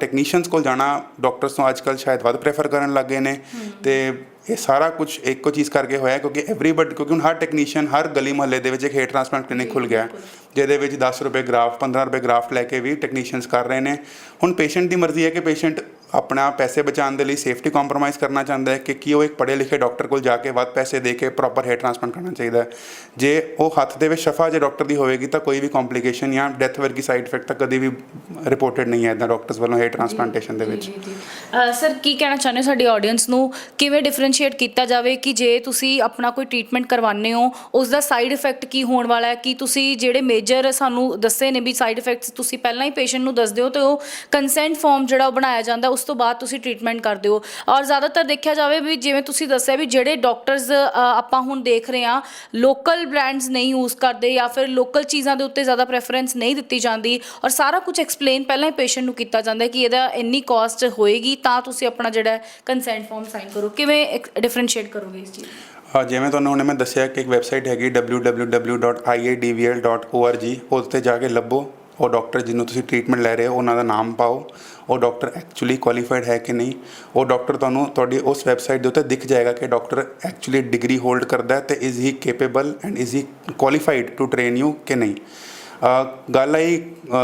ਟੈਕਨੀਸ਼ੀਅਨਸ ਕੋਲ ਜਾਣਾ ਡਾਕਟਰਸ ਤੋਂ ਅੱਜਕੱਲ ਸ਼ਾਇਦ ਵੱਧ ਪ੍ਰੈਫਰ ਕਰਨ ਲੱਗ ਗਏ ਨੇ। ਤੇ ਇਹ ਸਾਰਾ ਕੁਝ ਇੱਕੋ ਚੀਜ਼ ਕਰਕੇ ਹੋਇਆ ਕਿਉਂਕਿ ਐਵਰੀਬਡੀ ਕਿਉਂਕਿ ਹੁਣ ਹਰ ਟੈਕਨੀਸ਼ੀਅਨ ਹਰ ਗਲੀ ਮੁਹੱਲੇ ਦੇ ਵਿੱਚ ਇੱਕ ਹੇਅਰ ਟ੍ਰਾਂਸਪਲਾਂਟ ਕਲੀਨਿਕ ਖੁੱਲ ਗਿਆ। ਜਿਹਦੇ ਵਿੱਚ 10 ਰੁਪਏ ਗ੍ਰਾਫ 15 ਰੁਪਏ ਗ੍ਰਾਫ ਲੈ ਕੇ ਵੀ ਟੈਕਨੀਸ਼ੀਅਨਸ ਕਰ ਰਹੇ ਨੇ। ਹੁਣ ਪੇਸ਼ੈਂਟ ਦੀ ਮਰਜ਼ੀ ਹੈ ਕਿ ਪੇਸ਼ੈਂਟ ਆਪਣਾ ਪੈਸੇ ਬਚਾਉਣ ਦੇ ਲਈ ਸੇਫਟੀ ਕੰਪਰੋਮਾਈਜ਼ ਕਰਨਾ ਚਾਹੁੰਦਾ ਹੈ ਕਿ ਕੀ ਉਹ ਇੱਕ ਪੜ੍ਹੇ ਲਿਖੇ ਡਾਕਟਰ ਕੋਲ ਜਾ ਕੇ ਵੱਧ ਪੈਸੇ ਦੇ ਕੇ ਪ੍ਰੋਪਰ ਹੇਅਰ ਟ੍ਰਾਂਸਪਲਾਂਟ ਕਰਨਾ ਚਾਹੀਦਾ ਹੈ। ਜੇ ਉਹ ਹੱਥ ਦੇ ਵਿੱਚ ਸ਼ਫਾ ਜੇ ਡਾਕਟਰ ਦੀ ਹੋਵੇਗੀ ਤਾਂ ਕੋਈ ਵੀ ਕੰਪਲਿਕੇਸ਼ਨ ਜਾਂ ਡੈਥ ਵਰਗੀ ਸਾਈਡ ਇਫੈਕਟ ਤਾਂ ਕਦੇ ਵੀ ਰਿਪੋਰਟਡ ਨਹੀਂ ਹੈ ਇਦਾਂ ਡਾਕਟਰਸ ਵੱਲੋਂ ਹੇਅਰ ਟ੍ਰਾਂਸਪਲਾਂਟੇਸ਼ਨ ਦੇ ਵਿੱਚ। ਸਰ ਕੀ ਕਹਿਣਾ ਚਾਹੁੰਦੇ ਹੋ ਸਾਡੀ ਆਡੀਅנס ਨੂੰ? ਕਿਵੇਂ ਡਿਫਰੈਂਸ਼ੀਏਟ ਕੀਤਾ ਜਾਵੇ ਕਿ ਜੇ ਤੁਸੀਂ ਆਪਣਾ ਕੋਈ ਟ੍ਰੀਟਮੈਂਟ ਕਰਵਾਉਂਦੇ ਹੋ ਉਸ ਦਾ ਸਾਈਡ ਇਫੈਕਟ ਕੀ ਹੋਣ ਵਾਲਾ ਹੈ? ਕਿ ਤੁਸੀਂ ਜਿਹੜੇ ਮੇਜਰ ਸਾਨੂੰ ਦੱਸੇ ਨੇ ਵੀ ਸਾਈਡ ਇਫੈਕਟਸ ਤੁਸੀਂ ਪਹਿਲਾਂ ਹੀ ਪੇਸ਼ੈਂਟ ਨੂੰ ਦੱਸ ਦਿਓ ਤੇ ਉਹ ਕੰਸੈਂਟ ਫਾਰਮ ਜਿਹੜਾ ਉਹ ਬਣਾਇਆ ਜਾਂਦਾ ਉਸ ਉਸ ਤੋਂ ਬਾਅਦ ਤੁਸੀਂ ਟ੍ਰੀਟਮੈਂਟ ਕਰਦੇ ਹੋ। ਔਰ ਜ਼ਿਆਦਾਤਰ ਦੇਖਿਆ ਜਾਵੇ ਵੀ ਜਿਵੇਂ ਤੁਸੀਂ ਦੱਸਿਆ ਵੀ ਜਿਹੜੇ ਡਾਕਟਰਸ ਆਪਾਂ ਹੁਣ ਦੇਖ ਰਹੇ ਹਾਂ ਲੋਕਲ ਬ੍ਰਾਂਡਸ ਨਹੀਂ ਯੂਜ਼ ਕਰਦੇ ਜਾਂ ਫਿਰ ਲੋਕਲ ਚੀਜ਼ਾਂ ਦੇ ਉੱਤੇ ਜ਼ਿਆਦਾ ਪ੍ਰੈਫਰੈਂਸ ਨਹੀਂ ਦਿੱਤੀ ਜਾਂਦੀ ਔਰ ਸਾਰਾ ਕੁਝ ਐਕਸਪਲੇਨ ਪਹਿਲਾਂ ਹੀ ਪੇਸ਼ੈਂਟ ਨੂੰ ਕੀਤਾ ਜਾਂਦਾ ਕਿ ਇਹਦਾ ਇੰਨੀ ਕਾਸਟ ਹੋਏਗੀ ਤਾਂ ਤੁਸੀਂ ਆਪਣਾ ਜਿਹੜਾ ਕੰਸੈਂਟ ਫਾਰਮ ਸਾਈਨ ਕਰੋ। ਕਿਵੇਂ ਡਿਫਰੈਂਸ਼ੀਏਟ ਕਰੋਗੇ ਇਸ ਚੀਜ਼ ਹਾਂ ਜਿਵੇਂ ਤੁਹਾਨੂੰ ਹੁਣੇ ਮੈਂ ਦੱਸਿਆ ਕਿ ਇੱਕ ਵੈਬਸਾਈਟ ਹੈਗੀ www.iadvl.org ਉਸ ਤੇ ਜਾ ਕੇ ਲੱਭੋ। ਉਹ ਡਾਕਟਰ ਜਿਹਨੂੰ ਤੁਸੀਂ ਟ੍ਰੀਟਮੈਂਟ ਲੈ ਰਹੇ ਹੋ, ਉਹਨਾਂ ਦਾ ਨਾਮ ਪਾਓ। ਉਹ ਡਾਕਟਰ ਐਕਚੁਅਲੀ ਕੁਆਲੀਫਾਈਡ ਹੈ ਕਿ ਨਹੀਂ, ਉਹ ਡਾਕਟਰ ਤੁਹਾਨੂੰ ਤੁਹਾਡੀ ਉਸ ਵੈਬਸਾਈਟ ਦੇ ਉੱਤੇ ਦਿਖ ਜਾਏਗਾ ਕਿ ਡਾਕਟਰ ਐਕਚੁਅਲੀ ਡਿਗਰੀ ਹੋਲਡ ਕਰਦਾ ਹੈ ਤੇ is he capable and is he qualified to train you ਕਿ ਨਹੀਂ। ਗੱਲ ਆਈ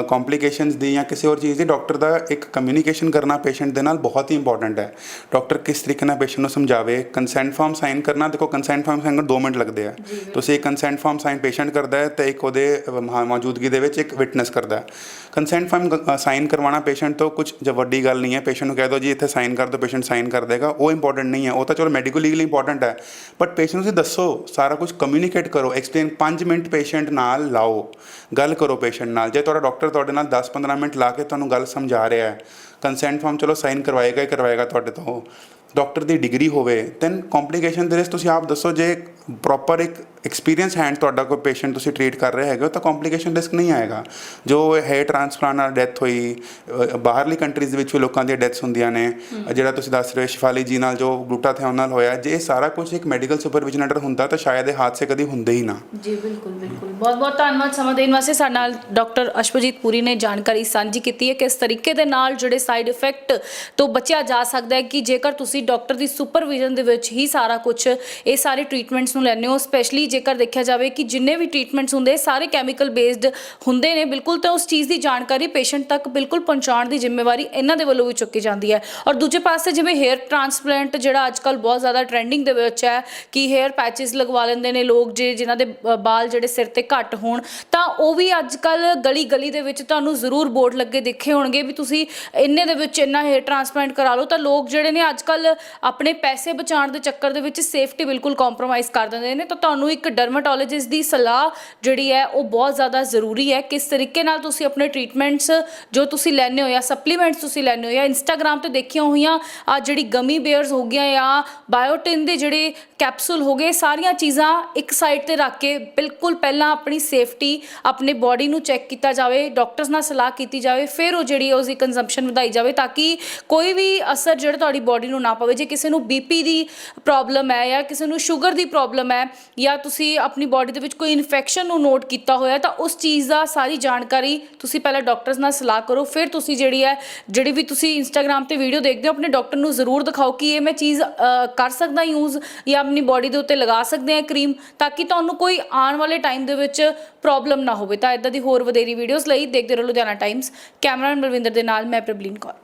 ਕੰਪਲਿਕੇਸ਼ਨਸ ਦੀ ਜਾਂ ਕਿਸੇ ਹੋਰ ਚੀਜ਼ ਦੀ ਡਾਕਟਰ ਦਾ ਇੱਕ ਕਮਿਊਨੀਕੇਸ਼ਨ ਕਰਨਾ ਪੇਸ਼ੈਂਟ ਦੇ ਨਾਲ ਬਹੁਤ ਹੀ ਇੰਪੋਰਟੈਂਟ ਹੈ। ਡਾਕਟਰ ਕਿਸ ਤਰੀਕੇ ਨਾਲ ਪੇਸ਼ੈਂਟ ਨੂੰ ਸਮਝਾਵੇ? ਕੰਸੈਂਟ ਫਾਰਮ ਸਾਈਨ ਕਰਨਾ ਦੇਖੋ ਕੰਸੈਂਟ ਫਾਰਮ ਸਾਈਨ ਕਰਨ 2 ਮਿੰਟ ਲੱਗਦੇ ਆ। ਤੁਸੀਂ ਕੰਸੈਂਟ ਫਾਰਮ ਸਾਈਨ ਪੇਸ਼ੈਂਟ ਕਰਦਾ ਹੈ ਤੇ ਇੱਕ ਉਹਦੇ ਮੌਜੂਦਗੀ ਦੇ ਵਿੱਚ ਇੱਕ ਵਿਟਨੈਸ ਕਰਦਾ ਹੈ। ਕੰਸੈਂਟ ਫਾਰਮ ਸਾਈਨ ਕਰਵਾਉਣਾ ਪੇਸ਼ੈਂਟ ਤੋਂ ਕੁਝ ਜ ਵੱਡੀ ਗੱਲ ਨਹੀਂ ਹੈ। ਪੇਸ਼ੈਂਟ ਨੂੰ ਕਹਿ ਦਿਓ ਜੀ ਇੱਥੇ ਸਾਈਨ ਕਰ ਦਿਓ ਪੇਸ਼ੈਂਟ ਸਾਈਨ ਕਰ ਦੇਗਾ। ਉਹ ਇੰਪੋਰਟੈਂਟ ਨਹੀਂ ਹੈ। ਉਹ ਤਾਂ ਚਲੋ ਮੈਡੀਕਲ ਲੀਗਲੀ ਇੰਪੋਰਟੈਂਟ ਹੈ। ਬਟ ਪੇਸ਼ੈਂਟ ਨੂੰ ਤੁਸੀਂ ਦੱਸੋ ਸਾਰਾ ਕੁਝ ਕਮਿਊਨੀਕੇਟ ਕਰੋ। ਐਕਸਪਲੇਨ 5 ਮਿੰਟ ਪੇਸ਼ੈਂਟ ਨਾਲ ਲਾਓ। ਗੱਲ ਗੱਲ ਕਰੋ ਪੇਸ਼ੈਂਟ ਨਾਲ। ਜੇ ਤੁਹਾਡਾ ਡਾਕਟਰ ਤੁਹਾਡੇ ਨਾਲ 10-15 ਮਿੰਟ ਲਾ ਕੇ ਤੁਹਾਨੂੰ ਗੱਲ ਸਮਝਾ ਰਿਹਾ ਹੈ ਕੰਸੈਂਟ ਫਾਰਮ ਚਲੋ ਸਾਈਨ ਕਰਵਾਏਗਾ ਹੀ ਕਰਵਾਏਗਾ ਤੁਹਾਡੇ ਤੋਂ। ਡਾਕਟਰ ਦੀ ਡਿਗਰੀ ਹੋਵੇ ਦੈਨ ਕੰਪਲਿਕੇਸ਼ਨ ਦੇ ਰਿਸਕ ਤੁਸੀਂ ਆਪ ਦੱਸੋ ਜੇ ਪ੍ਰੋਪਰ ਇੱਕ ਐਕਸਪੀਰੀਅੰਸ ਹੈਂਡ ਤੁਹਾਡਾ ਕੋਈ ਪੇਸ਼ੈਂਟ ਤੁਸੀਂ ਟ੍ਰੀਟ ਕਰ ਰਹੇ ਹੈਗੇ ਹੋ ਤਾਂ ਕੰਪਲਿਕੇਸ਼ਨ ਰਿਸਕ ਨਹੀਂ ਆਏਗਾ। ਜੋ ਹੇਅਰ ਟ੍ਰਾਂਸਪਲਾਂਟ ਨਾਲ ਡੈਥ ਹੋਈ ਬਾਹਰਲੀ ਕੰਟਰੀਜ਼ ਦੇ ਵਿੱਚ ਵੀ ਲੋਕਾਂ ਦੀਆਂ ਡੈਥਸ ਹੁੰਦੀਆਂ ਨੇ। ਜਿਹੜਾ ਤੁਸੀਂ ਦੱਸ ਰਹੇ ਹੋ ਸ਼ਿਫਾਲੀ ਜੀ ਨਾਲ ਜੋ ਗਲੂਟਾਥਿਓਨ ਨਾਲ ਹੋਇਆ ਜੇ ਇਹ ਸਾਰਾ ਕੁਝ ਇੱਕ ਮੈਡੀਕਲ ਸੁਪਰਵਿਜ਼ਨ ਅੰਡਰ ਹੁੰਦਾ ਤਾਂ ਸ਼ਾਇਦ ਇਹ ਹਾਦਸੇ ਕਦੀ ਹੁੰਦੇ ਹੀ ਨਾ। ਜੀ ਬਿਲਕੁਲ ਬਿਲਕੁਲ। ਬਹੁਤ ਬਹੁਤ ਧੰਨਵਾਦ ਸਮਾਂ ਦੇਣ ਵਾਸਤੇ। ਸਾਡੇ ਨਾਲ ਡਾਕਟਰ ਅਸ਼ਪਜੀਤ ਪੂਰੀ ਨੇ ਜਾਣਕਾਰੀ ਸਾਂਝੀ ਕੀਤੀ ਹੈ ਕਿ ਇਸ ਤਰੀਕੇ ਦੇ ਨਾਲ ਜਿਹੜੇ ਸਾਈਡ ਇਫੈਕਟ ਤੋਂ ਬਚਿਆ ਜਾ ਸਕਦਾ ਹੈ ਕਿ ਜੇਕਰ ਤੁਸੀਂ ਡਾਕਟਰ ਦੀ ਸੁਪਰਵਿਜ਼ਨ ਦੇ ਵਿੱਚ ਹੀ ਸਾਰਾ ਕੁਝ ਇਹ ਸਾਰੇ ਟ੍ਰੀਟਮੈਂਟਸ ਨੂੰ ਲੈਂਦੇ ਹੋ ਸਪੈਸ਼ਲੀ ਜੇਕਰ ਦੇਖਿਆ ਜਾਵੇ ਕਿ ਜਿੰਨੇ ਵੀ ਟ੍ਰੀਟਮੈਂਟਸ ਹੁੰਦੇ, ਸਾਰੇ ਕੈਮੀਕਲ ਬੇਸਡ ਹੁੰਦੇ ਨੇ, ਬਿਲਕੁਲ ਤਾਂ ਉਸ ਚੀਜ਼ ਦੀ ਜਾਣਕਾਰੀ ਪੇਸ਼ੈਂਟ ਤੱਕ ਬਿਲਕੁਲ ਪਹੁੰਚਾਉਣ ਦੀ ਜ਼ਿੰਮੇਵਾਰੀ ਇਹਨਾਂ ਦੇ ਵੱਲੋਂ ਵੀ ਚੁੱਕੀ ਜਾਂਦੀ ਹੈ। ਔਰ ਦੂਜੇ ਪਾਸੇ ਜਿਵੇਂ ਹੇਅਰ ਟ੍ਰਾਂਸਪਲਾਂਟ ਜਿਹੜਾ ਅੱਜਕੱਲ ਬਹੁਤ ਜ਼ਿਆਦਾ ਟ੍ਰੈਂਡਿੰਗ ਦੇ ਵਿੱਚ ਹੈ ਕਿ ਹੇਅਰ ਪੈਚਸ ਲਗਵਾ ਲੈਂਦੇ ਨੇ ਲੋਕ, ਜੇ ਜਿਨ੍ਹਾਂ ਦੇ ਬ- ਬਾਲ ਜਿਹੜੇ ਸਿਰ ਤੇ ਘੱਟ ਹੋਣ, ਤਾਂ ਉਹ ਵੀ ਅੱਜਕੱਲ ਗਲੀ ਗਲੀ ਦੇ ਵਿੱਚ ਤੁਹਾਨੂੰ ਜ਼ਰੂਰ ਬੋਰਡ ਲੱਗੇ ਦੇਖੇ ਹੋਣਗੇ ਵੀ ਤੁਸੀਂ ਇੰਨੇ ਦੇ ਵਿੱਚ ਇੰਨਾ ਹੇਅਰ ਟ੍ਰਾਂਸਪਲਾਂਟ ਕਰਾ ਲਓ, ਤਾਂ ਲੋਕ ਜਿਹੜੇ ਨੇ ਅੱਜਕੱਲ ਆਪਣੇ ਪੈਸੇ ਬਚਾਉਣ ਦੇ ਚੱਕਰ ਦੇ ਵਿੱਚ ਸੇਫਟੀ ਬਿਲਕੁਲ ਕੰਪਰੋਮਾਈਜ਼ ਕਰ ਦਿੰਦੇ ਨੇ, ਤਾਂ ਤੁਹਾਨੂੰ ਇੱਕ ਡਰਮਾਟੋਲੋਜਿਸਟ ਦੀ ਸਲਾਹ ਜਿਹੜੀ ਹੈ ਉਹ ਬਹੁਤ ਜ਼ਿਆਦਾ ਜ਼ਰੂਰੀ ਹੈ। ਕਿਸ ਤਰੀਕੇ ਨਾਲ ਤੁਸੀਂ ਆਪਣੇ ਟ੍ਰੀਟਮੈਂਟਸ ਜੋ ਤੁਸੀਂ ਲੈਣੇ ਹੋ ਜਾਂ ਸਪਲੀਮੈਂਟਸ ਤੁਸੀਂ ਲੈਣੇ ਹੋ ਜਾਂ ਇੰਸਟਾਗ੍ਰam ਤੇ ਦੇਖੀਆਂ ਹੋਈਆਂ, ਆ ਜਿਹੜੀ ਗਮੀ ਬੇਅਰਸ ਹੋ ਗਈਆਂ ਜਾਂ ਬਾਇਓਟਿਨ ਦੇ ਜਿਹੜੇ ਕੈਪਸੂਲ ਹੋ ਗਏ, ਸਾਰੀਆਂ ਚੀਜ਼ਾਂ ਇੱਕ ਸਾਈਡ ਤੇ ਰੱਖ ਕੇ ਬਿਲਕੁਲ ਪਹਿਲਾਂ ਆਪਣੀ ਸੇਫਟੀ, ਆਪਣੇ ਬਾਡੀ ਨੂੰ ਚੈੱਕ ਕੀਤਾ ਜਾਵੇ, ਡਾਕਟਰਸ ਨਾਲ ਸਲਾਹ ਕੀਤੀ ਜਾਵੇ, ਫਿਰ ਉਹ ਜਿਹੜੀ ਹੈ ਉਸਦੀ ਕੰਜ਼ੰਪਸ਼ਨ ਵਧਾਈ ਜਾਵੇ ਤਾਂ ਕਿ ਕੋਈ ਵੀ ਅਸਰ ਜਿਹੜਾ ਤੁਹਾਡੀ ਬਾਡੀ ਨੂੰ ਨਾ ਪਵੇ। ਜੇ ਕਿਸੇ ਨੂੰ ਬੀਪੀ ਦੀ ਪ੍ਰੋਬਲਮ ਹੈ ਜਾਂ ਕਿਸੇ ਨੂੰ ਸ਼ੂਗਰ ਦੀ ਪ੍ਰੋਬਲਮ ਹੈ ਜਾਂ ਤੁਸੀਂ ਆਪਣੀ ਬਾਡੀ ਦੇ ਵਿੱਚ ਕੋਈ ਇਨਫੈਕਸ਼ਨ ਨੂੰ ਨੋਟ ਕੀਤਾ ਹੋਇਆ, ਤਾਂ ਉਸ ਚੀਜ਼ ਦਾ ਸਾਰੀ ਜਾਣਕਾਰੀ ਤੁਸੀਂ ਪਹਿਲਾਂ ਡਾਕਟਰਸ ਨਾਲ ਸਲਾਹ ਕਰੋ, ਫਿਰ ਤੁਸੀਂ ਜਿਹੜੀ ਹੈ, ਜਿਹੜੀ ਵੀ ਤੁਸੀਂ ਇੰਸਟਾਗ੍ਰam ਤੇ ਵੀਡੀਓ ਦੇਖਦੇ ਹੋ, ਆਪਣੇ ਡਾਕਟਰ ਨੂੰ ਜ਼ਰੂਰ ਦਿਖਾਓ ਕਿ ਇਹ ਮੈਂ ਚੀਜ਼ ਕਰ ਸਕਦਾ ਯੂਜ਼ ਜਾਂ ਆਪਣੀ ਬਾਡੀ ਦੇ ਉੱਤੇ ਲਗਾ ਸਕਦੇ ਆ ਕਰੀਮ ਤਾਂ ਕਿ ਤੁਹਾਨੂੰ ਕੋਈ ਆਉਣ ਵਾਲੇ ਟਾਈਮ ਦੇ ਵਿੱਚ ਪ੍ਰੋਬਲਮ ਨਾ ਹੋਵੇ। ਤਾਂ ਇਦਾਂ ਦੀ ਹੋਰ ਵਧੇਰੀ ਵੀਡੀਓਜ਼ ਲਈ ਦੇਖਦੇ ਰਹੋ ਲੁਧਿਆਣਾ ਟਾਈਮਸ ਕੈਮਰਾਮੈਨ ਬਲਵਿੰਦਰ ਦੇ ਨਾਲ, ਮੈਂ ਪ੍ਰਬਲੀਨ ਕੌਰ।